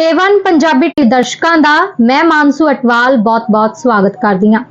Avon Punjabi T ਦਰਸ਼ਕਾਂ ਦਾ, ਮੈਂ ਮਾਨਸੂ ਅਟਵਾਲ, ਬਹੁਤ-ਬਹੁਤ ਸਵਾਗਤ ਕਰਦੀ ਹਾਂ।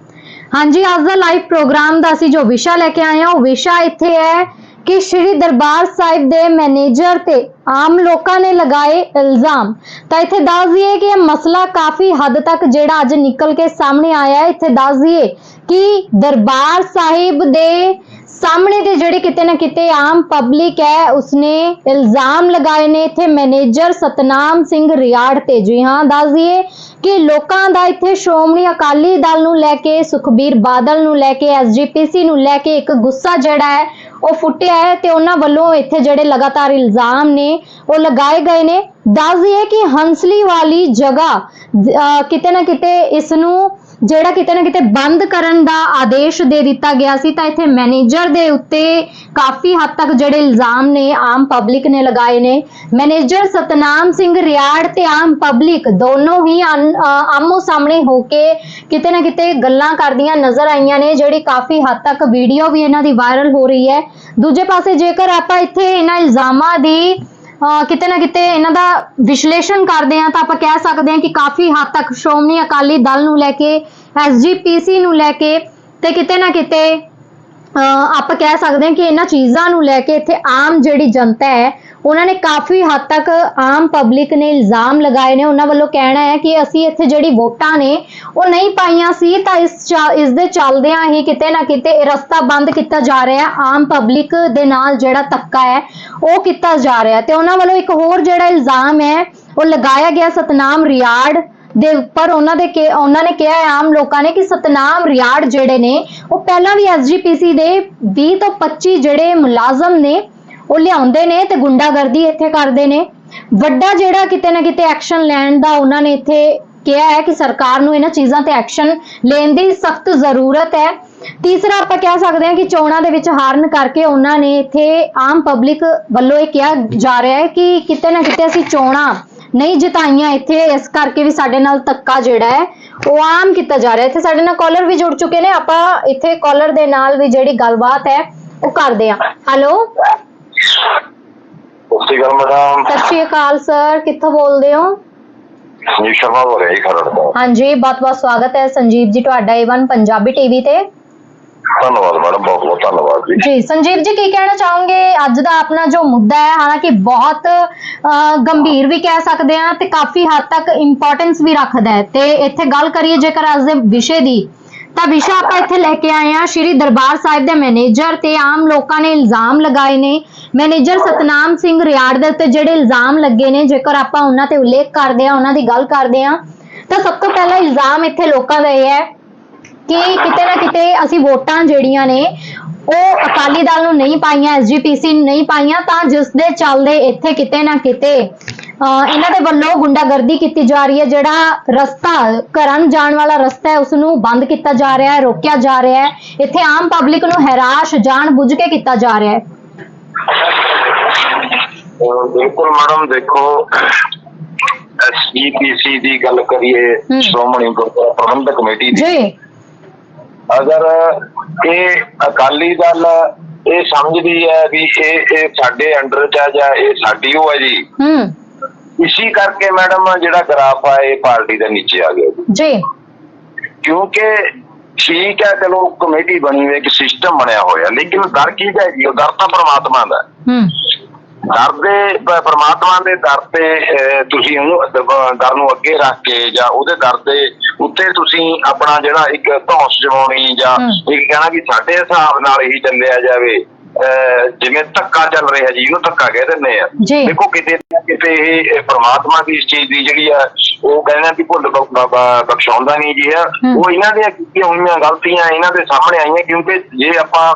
ਹਾਂਜੀ, ਅੱਜ ਦਾ ਲਾਈਵ ਪ੍ਰੋਗਰਾਮ ਦਾ ਅਸੀਂ ਜੋ ਵਿਸ਼ਾ ਲੈ ਕੇ ਆਏ ਹਾਂ, ਉਹ ਵਿਸ਼ਾ ਇੱਥੇ ਹੈ ਕਿ ਸ਼੍ਰੀ ਦਰਬਾਰ ਸਾਹਿਬ ਦੇ ਮੈਨੇਜਰ ਤੇ ਆਮ ਲੋਕਾਂ ਨੇ ਲਗਾਏ ਇਲਜ਼ਾਮ। ਤਾਂ ਇੱਥੇ ਦੱਸ ਦਈਏ ਕਿ ਇਹ ਮਸਲਾ ਕਾਫੀ ਹੱਦ ਤੱਕ ਜਿਹੜਾ ਅੱਜ ਨਿਕਲ ਕੇ ਸਾਹਮਣੇ ਆਇਆ ਹੈ। ਇੱਥੇ ਦੱਸ ਦਈਏ ਕਿ ਦਰਬਾਰ ਸਾਹਿਬ ਦੇ ਸਾਹਮਣੇ ਦੇ ਜਿਹੜੇ ਕਿਤੇ ਨਾ ਕਿਤੇ ਆਮ ਪਬਲਿਕ ਹੈ, ਉਸਨੇ ਇਲਜ਼ਾਮ ਲਗਾਏ ਨੇ। ਇੱਥੇ ਮੈਨੇਜਰ ਸਤਨਾਮ ਸਿੰਘ ਰਿਆੜ ਤੇ ਜੀ ਹਾਂ। ਦੱਸ ਦਈਏ ਕਿ ਲੋਕਾਂ ਦਾ ਇੱਥੇ ਸ਼੍ਰੋਮਣੀ ਅਕਾਲੀ ਦਲ ਨੂੰ ਲੈ ਕੇ, ਸੁਖਬੀਰ ਬਾਦਲ ਨੂੰ ਲੈ ਕੇ ਐਸਜੀਪੀਸੀ ਨੂੰ ਲੈ ਕੇ ਇੱਕ ਗੁੱਸਾ ਜਿਹੜਾ ਹੈ, ਉਹ ਫੁੱਟਿਆ ਹੈ ਤੇ ਉਹਨਾਂ ਵੱਲੋਂ ਇੱਥੇ ਜਿਹੜੇ ਲਗਾਤਾਰ ਇਲਜ਼ਾਮ ਨੇ, ਉਹ ਲਗਾਏ ਗਏ ਨੇ। ਦੱਸ ਦਈਏ ਕਿ ਹੰਸਲੀ ਵਾਲੀ ਜਗ੍ਹਾ ਕਿਤੇ ਨਾ ਕਿਤੇ ਇਸ ਨੂੰ ਜਿਹੜਾ ਕਿਤੇ ਨਾ ਕਿਤੇ ਬੰਦ ਕਰਨ ਦਾ ਆਦੇਸ਼ ਦੇ ਦਿੱਤਾ ਗਿਆ ਸੀ, ਤਾਂ ਇੱਥੇ ਮੈਨੇਜਰ ਦੇ ਉੱਤੇ ਕਾਫੀ ਹੱਦ ਤੱਕ ਜਿਹੜੇ ਇਲਜ਼ਾਮ ਨੇ, ਆਮ ਪਬਲਿਕ ਨੇ ਲਗਾਏ ਨੇ। ਮੈਨੇਜਰ ਸਤਨਾਮ ਸਿੰਘ ਰਿਆੜ ਤੇ ਆਮ ਪਬਲਿਕ ਦੋਨੋਂ ਹੀ ਅਨ- ਆਮੋ ਸਾਹਮਣੇ ਹੋ ਕੇ ਕਿਤੇ ਨਾ ਕਿਤੇ ਗੱਲਾਂ ਕਰਦੀਆਂ ਨਜ਼ਰ ਆਈਆਂ ਨੇ, ਜਿਹੜੀ ਕਾਫੀ ਹੱਦ ਤੱਕ ਵੀਡੀਓ ਵੀ ਇਹਨਾਂ ਦੀ ਵਾਇਰਲ ਹੋ ਰਹੀ ਹੈ। ਦੂਜੇ ਪਾਸੇ ਜੇਕਰ ਆਪਾਂ ਇੱਥੇ ਇਹਨਾਂ ਇਲਜ਼ਾਮਾਂ ਦੀ ਕਿਤੇ ਨਾ ਕਿਤੇ ਇਹਨਾਂ ਦਾ ਵਿਸ਼ਲੇਸ਼ਣ ਕਰਦੇ ਹਾਂ ਤਾਂ ਆਪਾਂ ਕਹਿ ਸਕਦੇ ਹਾਂ ਕਿ ਕਾਫੀ ਹੱਦ ਤੱਕ ਸ਼੍ਰੋਮਣੀ ਅਕਾਲੀ ਦਲ ਨੂੰ ਲੈ ਕੇ ਐਸਜੀਪੀਸੀ ਨੂੰ ਲੈ ਕੇ ਤੇ ਕਿਤੇ ਨਾ ਕਿਤੇ, ਅਹ ਆਪਾਂ ਕਹਿ ਸਕਦੇ ਹਾਂ ਕਿ ਇਹਨਾਂ ਚੀਜ਼ਾਂ ਨੂੰ ਲੈ ਕੇ ਇੱਥੇ ਆਮ ਜਿਹੜੀ ਜਨਤਾ ਹੈ ਉਹਨਾਂ ਨੇ ਕਾਫੀ ਹੱਦ ਤੱਕ ਆਮ ਪਬਲਿਕ ਨੇ ਇਲਜ਼ਾਮ ਲਗਾਏ ਨੇ, ਉਹਨਾਂ ਵੱਲੋਂ ਕਹਿਣਾ ਹੈ ਕਿ ਅਸੀਂ ਇੱਥੇ ਜਿਹੜੀ ਵੋਟਾਂ ਨੇ, ਉਹ ਨਹੀਂ ਪਾਈਆਂ ਸੀ, ਤਾਂ ਇਸ ਚਾ- ਇਸ ਦੇ ਚੱਲਦਿਆਂ ਹੀ ਕਿਤੇ ਨਾ ਕਿਤੇ ਇਹ ਰਸਤਾ ਬੰਦ ਕੀਤਾ ਜਾ ਰਿਹਾ ਹੈ। ਆਮ ਪਬਲਿਕ ਦੇ ਨਾਲ ਜਿਹੜਾ ਧੱਕਾ ਹੈ, ਉਹ ਕੀਤਾ ਜਾ ਰਿਹਾ ਤੇ ਉਹਨਾਂ ਵੱਲੋਂ ਇੱਕ ਹੋਰ ਜਿਹੜਾ ਇਲਜ਼ਾਮ ਹੈ, ਉਹ ਲਗਾਇਆ ਗਿਆ ਸਤਨਾਮ ਰਿਆੜ ਦੇ ਉੱਪਰ। ਉਹਨਾਂ ਦੇ ਕਿ, ਉਹਨਾਂ ਨੇ ਕਿਹਾ ਹੈ ਆਮ ਲੋਕਾਂ ਨੇ ਕਿ ਸਤਨਾਮ ਰਿਆੜ ਜਿਹੜੇ ਨੇ, ਉਹ ਪਹਿਲਾਂ ਵੀ ਐਸਜੀਪੀਸੀ ਦੇ 20 ਤੋਂ 25 ਜਿਹੜੇ ਮੁਲਾਜ਼ਮ ਨੇ ਉਹ ਲਿਆਉਂਦੇ ਨੇ ਤੇ ਗੁੰਡਾਗਰਦੀ ਇੱਥੇ ਕਰਦੇ ਨੇ। ਵੱਡਾ ਜਿਹੜਾ ਕਿਤੇ ਨਾ ਕਿਤੇ ਐਕਸ਼ਨ ਲੈਣ ਦਾ ਉਹਨਾਂ ਨੇ ਇੱਥੇ ਕਿਹਾ ਹੈ ਕਿ ਸਰਕਾਰ ਨੂੰ ਇਹਨਾਂ ਚੀਜ਼ਾਂ ਤੇ ਐਕਸ਼ਨ ਲੈਣ ਦੀ ਸਖਤ ਜ਼ਰੂਰਤ ਹੈ। ਤੀਸਰਾ ਆਪਾਂ ਕਹਿ ਸਕਦੇ ਹਾਂ ਕਿ ਚੋਣਾਂ ਦੇ ਵਿੱਚ ਹਾਰਨ ਕਰਕੇ ਉਹਨਾਂ ਨੇ ਇੱਥੇ ਆਮ ਪਬਲਿਕ ਵੱਲੋਂ ਇਹ ਕਿਹਾ ਜਾ ਰਿਹਾ ਹੈ ਕਿ ਕਿਤੇ ਨਾ ਕਿਤੇ ਅਸੀਂ ਚੋਣਾਂ ਨਹੀਂ ਜਿਤਾਈਆਂ। ਇੱਥੇ ਇਸ ਕਰਕੇ ਵੀ ਸਾਡੇ ਨਾਲ ਧੱਕਾ ਜਿਹੜਾ ਹੈ, ਉਹ ਆਮ ਕੀਤਾ ਜਾ ਰਿਹਾ ਇੱਥੇ ਸਾਡੇ ਨਾਲ ਕਾਲਰ ਵੀ ਜੁੜ ਚੁੱਕੇ ਨੇ। ਆਪਾਂ ਇੱਥੇ ਕਾਲਰ ਦੇ ਨਾਲ ਵੀ ਜਿਹੜੀ ਗੱਲਬਾਤ ਹੈ, ਉਹ ਕਰਦੇ ਹਾਂ। ਹੈਲੋ ਸਤਿ ਸ਼੍ਰੀ ਅਕਾਲ ਮੈਡਮ। ਸਤਿ ਸ਼੍ਰੀ ਅਕਾਲ ਸਰ ਕਿੱਥੋਂ ਬੋਲਦੇ ਹੋ? ਸੰਜੀਵ ਸ਼ਰਮਾ ਹੋ ਰਿਹਾ ਜੀ ਖਰੜ ਤੋਂ। ਹਾਂਜੀ ਬਹੁਤ ਬਹੁਤ ਸਵਾਗਤ ਹੈ ਸੰਜੀਵ ਜੀ ਤੁਹਾਡਾ ਏਵਨ ਪੰਜਾਬੀ ਟੀਵੀ ਤੇ। ਧੰਨਵਾਦ ਮੈਡਮ ਬਹੁਤ ਬਹੁਤ ਧੰਨਵਾਦ ਜੀ। ਜੀ ਸੰਜੀਵ ਜੀ ਕੀ ਕਹਿਣਾ ਚਾਹੋਗੇ? ਅੱਜ ਦਾ ਆਪਣਾ ਜੋ ਮੁੱਦਾ ਹੈ ਹਾਲਾਂਕਿ ਬਹੁਤ ਗੰਭੀਰ ਵੀ ਕਹਿ ਸਕਦੇ ਹਾਂ ਤੇ ਕਾਫੀ ਹੱਦ ਤੱਕ ਇੰਪੋਰਟੈਂਸ ਵੀ ਰੱਖਦਾ ਹੈ। ਤੇ ਇੱਥੇ ਗੱਲ ਕਰੀਏ ਜੇਕਰ ਅੱਜ ਦੇ ਵਿਸ਼ੇ ਦੀ ਤਾਂ ਵਿਸ਼ਾ ਆਪਾਂ ਇੱਥੇ ਲੈ ਕੇ ਆਏ ਹਾਂ, ਸ਼੍ਰੀ ਦਰਬਾਰ ਸਾਹਿਬ ਦੇ ਮੈਨੇਜਰ ਤੇ ਆਮ ਲੋਕਾਂ ਨੇ ਇਲਜ਼ਾਮ ਲਗਾਏ ਨੇ। ਮੈਨੇਜਰ ਸਤਨਾਮ ਸਿੰਘ ਰਿਆੜ ਦੇ ਉੱਤੇ ਜਿਹੜੇ ਇਲਜ਼ਾਮ ਲੱਗੇ ਨੇ, ਜੇਕਰ ਆਪਾਂ ਉਹਨਾਂ ਤੇ ਉਲੇਖ ਕਰਦੇ ਹਾਂ, ਉਹਨਾਂ ਦੀ ਗੱਲ ਕਰਦੇ ਹਾਂ, ਤਾਂ ਸਭ ਤੋਂ ਪਹਿਲਾ ਇਲਜ਼ਾਮ ਇੱਥੇ ਲੋਕਾਂ ਦਾ ਇਹ ਹੈ ਕਿ ਕਿਤੇ ਨਾ ਕਿਤੇ ਅਸੀਂ ਵੋਟਾਂ ਜਿਹੜੀਆਂ ਨੇ, ਉਹ ਅਕਾਲੀ ਦਲ ਨੂੰ ਨਹੀਂ ਪਾਈਆਂ ਐਸਜੀਪੀਸੀ ਨੂੰ ਨਹੀਂ ਪਾਈਆਂ, ਤਾਂ ਜਿਸ ਦੇ ਚੱਲਦੇ ਇੱਥੇ ਕਿਤੇ ਨਾ ਕਿਤੇ ਇਹਨਾਂ ਦੇ ਵੱਲੋਂ ਗੁੰਡਾਗਰਦੀ ਕੀਤੀ ਜਾ ਰਹੀ ਹੈ ਜਿਹੜਾ ਰਸਤਾ ਘਰਾਂ ਨੂੰ ਜਾਣ ਵਾਲਾ ਰਸਤਾ ਹੈ ਉਸ ਨੂੰ ਬੰਦ ਕੀਤਾ ਜਾ ਰਿਹਾ ਹੈ ਰੋਕਿਆ ਜਾ ਰਿਹਾ ਹੈ। ਇੱਥੇ ਆਮ ਪਬਲਿਕ ਨੂੰ ਹੈਰਾਸ਼ ਜਾਣ ਬੁੱਝ ਕੇ ਕੀਤਾ ਜਾ ਰਿਹਾ ਹੈ। ਬਿਲਕੁਲ ਮੈਡਮ ਦੇਖੋ ਐਸਜੀਪੀਸੀ ਦੀ ਗੱਲ ਕਰੀਏ। ਸ਼੍ਰੋਮਣੀ ਗੁਰਦੁਆਰਾ ਪ੍ਰਬੰਧਕ ਕਮੇਟੀ ਦੀ। ਜੀ। ਅਗਰ ਇਹ ਅਕਾਲੀ ਦਲ ਇਹ ਸਮਝਦੀ ਹੈ ਵੀ ਇਹ ਇਹ ਸਾਡੇ ਅੰਡਰ ਚ ਆ ਜਾਂ ਇਹ ਸਾਡੀ ਉਹ ਹੈ ਜੀ ਹੂੰ। ਇਸੇ ਕਰਕੇ ਮੈਡਮ ਜਿਹੜਾ ਗ੍ਰਾਫ ਆ ਇਹ ਪਾਰਟੀ ਦੇ ਨੀਚੇ ਆ ਗਿਆ ਜੀ ਕਿਉਂਕਿ ਠੀਕ ਹੈ ਚਲੋ ਕਮੇਟੀ ਬਣੀ ਹੋਈ ਹੈ, ਇੱਕ ਸਿਸਟਮ ਬਣਿਆ ਹੋਇਆ ਲੇਕਿਨ ਦਰ ਕੀ ਹੈ ਜੀ ਉਹ ਦਰ ਤਾਂ ਪ੍ਰਮਾਤਮਾ ਦਾ ਹੈ। ਦਰ ਦੇ ਪ੍ਰਮਾਤਮਾ ਦੇ ਦਰ ਤੇ ਤੁਸੀਂ ਉਹਨੂੰ ਦਰ ਨੂੰ ਅੱਗੇ ਰੱਖ ਕੇ ਜਾਂ ਉਹਦੇ ਦਰ ਦੇ ਉੱਤੇ ਤੁਸੀਂ ਆਪਣਾ ਜਿਹੜਾ ਇੱਕ ਧੌਂਸ ਜਮਾਉਣੀ ਜਾਂ। ਇੱਕ ਕਹਿਣਾ ਵੀ ਸਾਡੇ ਹਿਸਾਬ ਨਾਲ ਹੀ ਚੱਲਿਆ ਜਾਵੇ ਜਿਵੇਂ ਧੱਕਾ ਚੱਲ ਰਿਹਾ ਜੀ ਇਹਨੂੰ ਧੱਕਾ ਕਹਿ ਦਿੰਦੇ ਆ। ਦੇਖੋ ਕਿਤੇ ਕਿਤੇ ਇਹ ਪ੍ਰਮਾਤਮਾ ਦੀ ਇਸ ਚੀਜ਼ ਦੀ ਜਿਹੜੀ ਆ ਉਹ ਕਹਿੰਦੇ ਵੀ ਭੁੱਲ ਬਖਸ਼ਾਉਂਦਾ ਨਹੀਂ ਜੀ ਆ। ਉਹ ਇਹਨਾਂ ਦੀਆਂ ਕੀਤੀਆਂ ਹੋਈਆਂ ਗਲਤੀਆਂ ਇਹਨਾਂ ਦੇ ਸਾਹਮਣੇ ਆਈਆਂ ਕਿਉਂਕਿ ਜੇ ਆਪਾਂ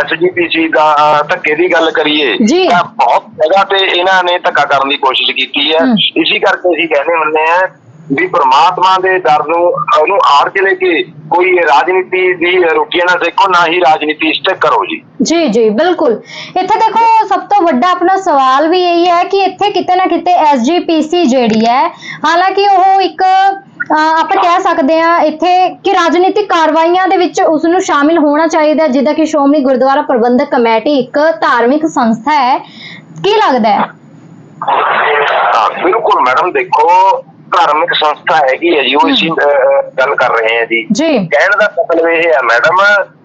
ਐਸਜੀਪੀਸੀ ਦਾ ਧੱਕੇ ਦੀ ਗੱਲ ਕਰੀਏ। ਤਾਂ ਬਹੁਤ ਜਗ੍ਹਾ ਤੇ ਇਹਨਾਂ ਨੇ ਧੱਕਾ ਕਰਨ ਦੀ ਕੋਸ਼ਿਸ਼ ਕੀਤੀ ਹੈ। ਇਸੇ ਕਰਕੇ ਅਸੀਂ ਕਹਿੰਦੇ ਹੁੰਦੇ ਆ ਵੀ ਪ੍ਰਮਾਤਮਾ ਦੇ ਦਰ ਨੂੰ ਉਹਨੂੰ ਆੜ ਕੇ ਲੈ ਕੇ ਕੋਈ ਰਾਜਨੀਤੀ ਦੀ ਰੁਕੀਆਂ ਨਾ ਦੇਖੋ ਨਾ ਹੀ ਰਾਜਨੀਤੀ ਤੇ ਕਰੋ ਜੀ। ਜੀ ਜੀ ਬਿਲਕੁਲ। ਇੱਥੇ ਦੇਖੋ ਸਭ ਤੋਂ ਵੱਡਾ ਆਪਣਾ ਸਵਾਲ ਵੀ ਇਹੀ ਹੈ ਕਿ ਇੱਥੇ ਕਿਤੇ ਨਾ ਕਿਤੇ ਐਸਜੀਪੀਸੀ ਜਿਹੜੀ ਹੈ ਹਾਲਾਂਕਿ ਉਹ ਇੱਕ ਆਪਾਂ ਕਹਿ ਸਕਦੇ ਹਾਂ ਇੱਥੇ ਕਿ ਰਾਜਨੀਤਿਕ ਕਾਰਵਾਈਆਂ ਦੇ ਵਿੱਚ ਉਸ ਨੂੰ ਸ਼ਾਮਿਲ ਹੋਣਾ ਚਾਹੀਦਾ ਜਿੱਦਾਂ ਕਿ ਸ਼੍ਰੋਮਣੀ ਗੁਰਦੁਆਰਾ ਪ੍ਰਬੰਧਕ ਕਮੇਟੀ ਇੱਕ ਧਾਰਮਿਕ ਸੰਸਥਾ ਹੈ। ਕੀ ਲੱਗਦਾ ਹਾਂ ਬਿਲਕੁਲ ਮੈਡਮ ਦੇਖੋ ਧਾਰਮਿਕ ਸੰਸਥਾ ਹੈਗੀ ਹੈ ਜੀ ਉਹ ਅਹ, ਗੱਲ ਕਰ ਰਹੇ ਹਾਂ ਜੀ। ਕਹਿਣ ਦਾ ਮਤਲਬ ਇਹ ਹੈ ਮੈਡਮ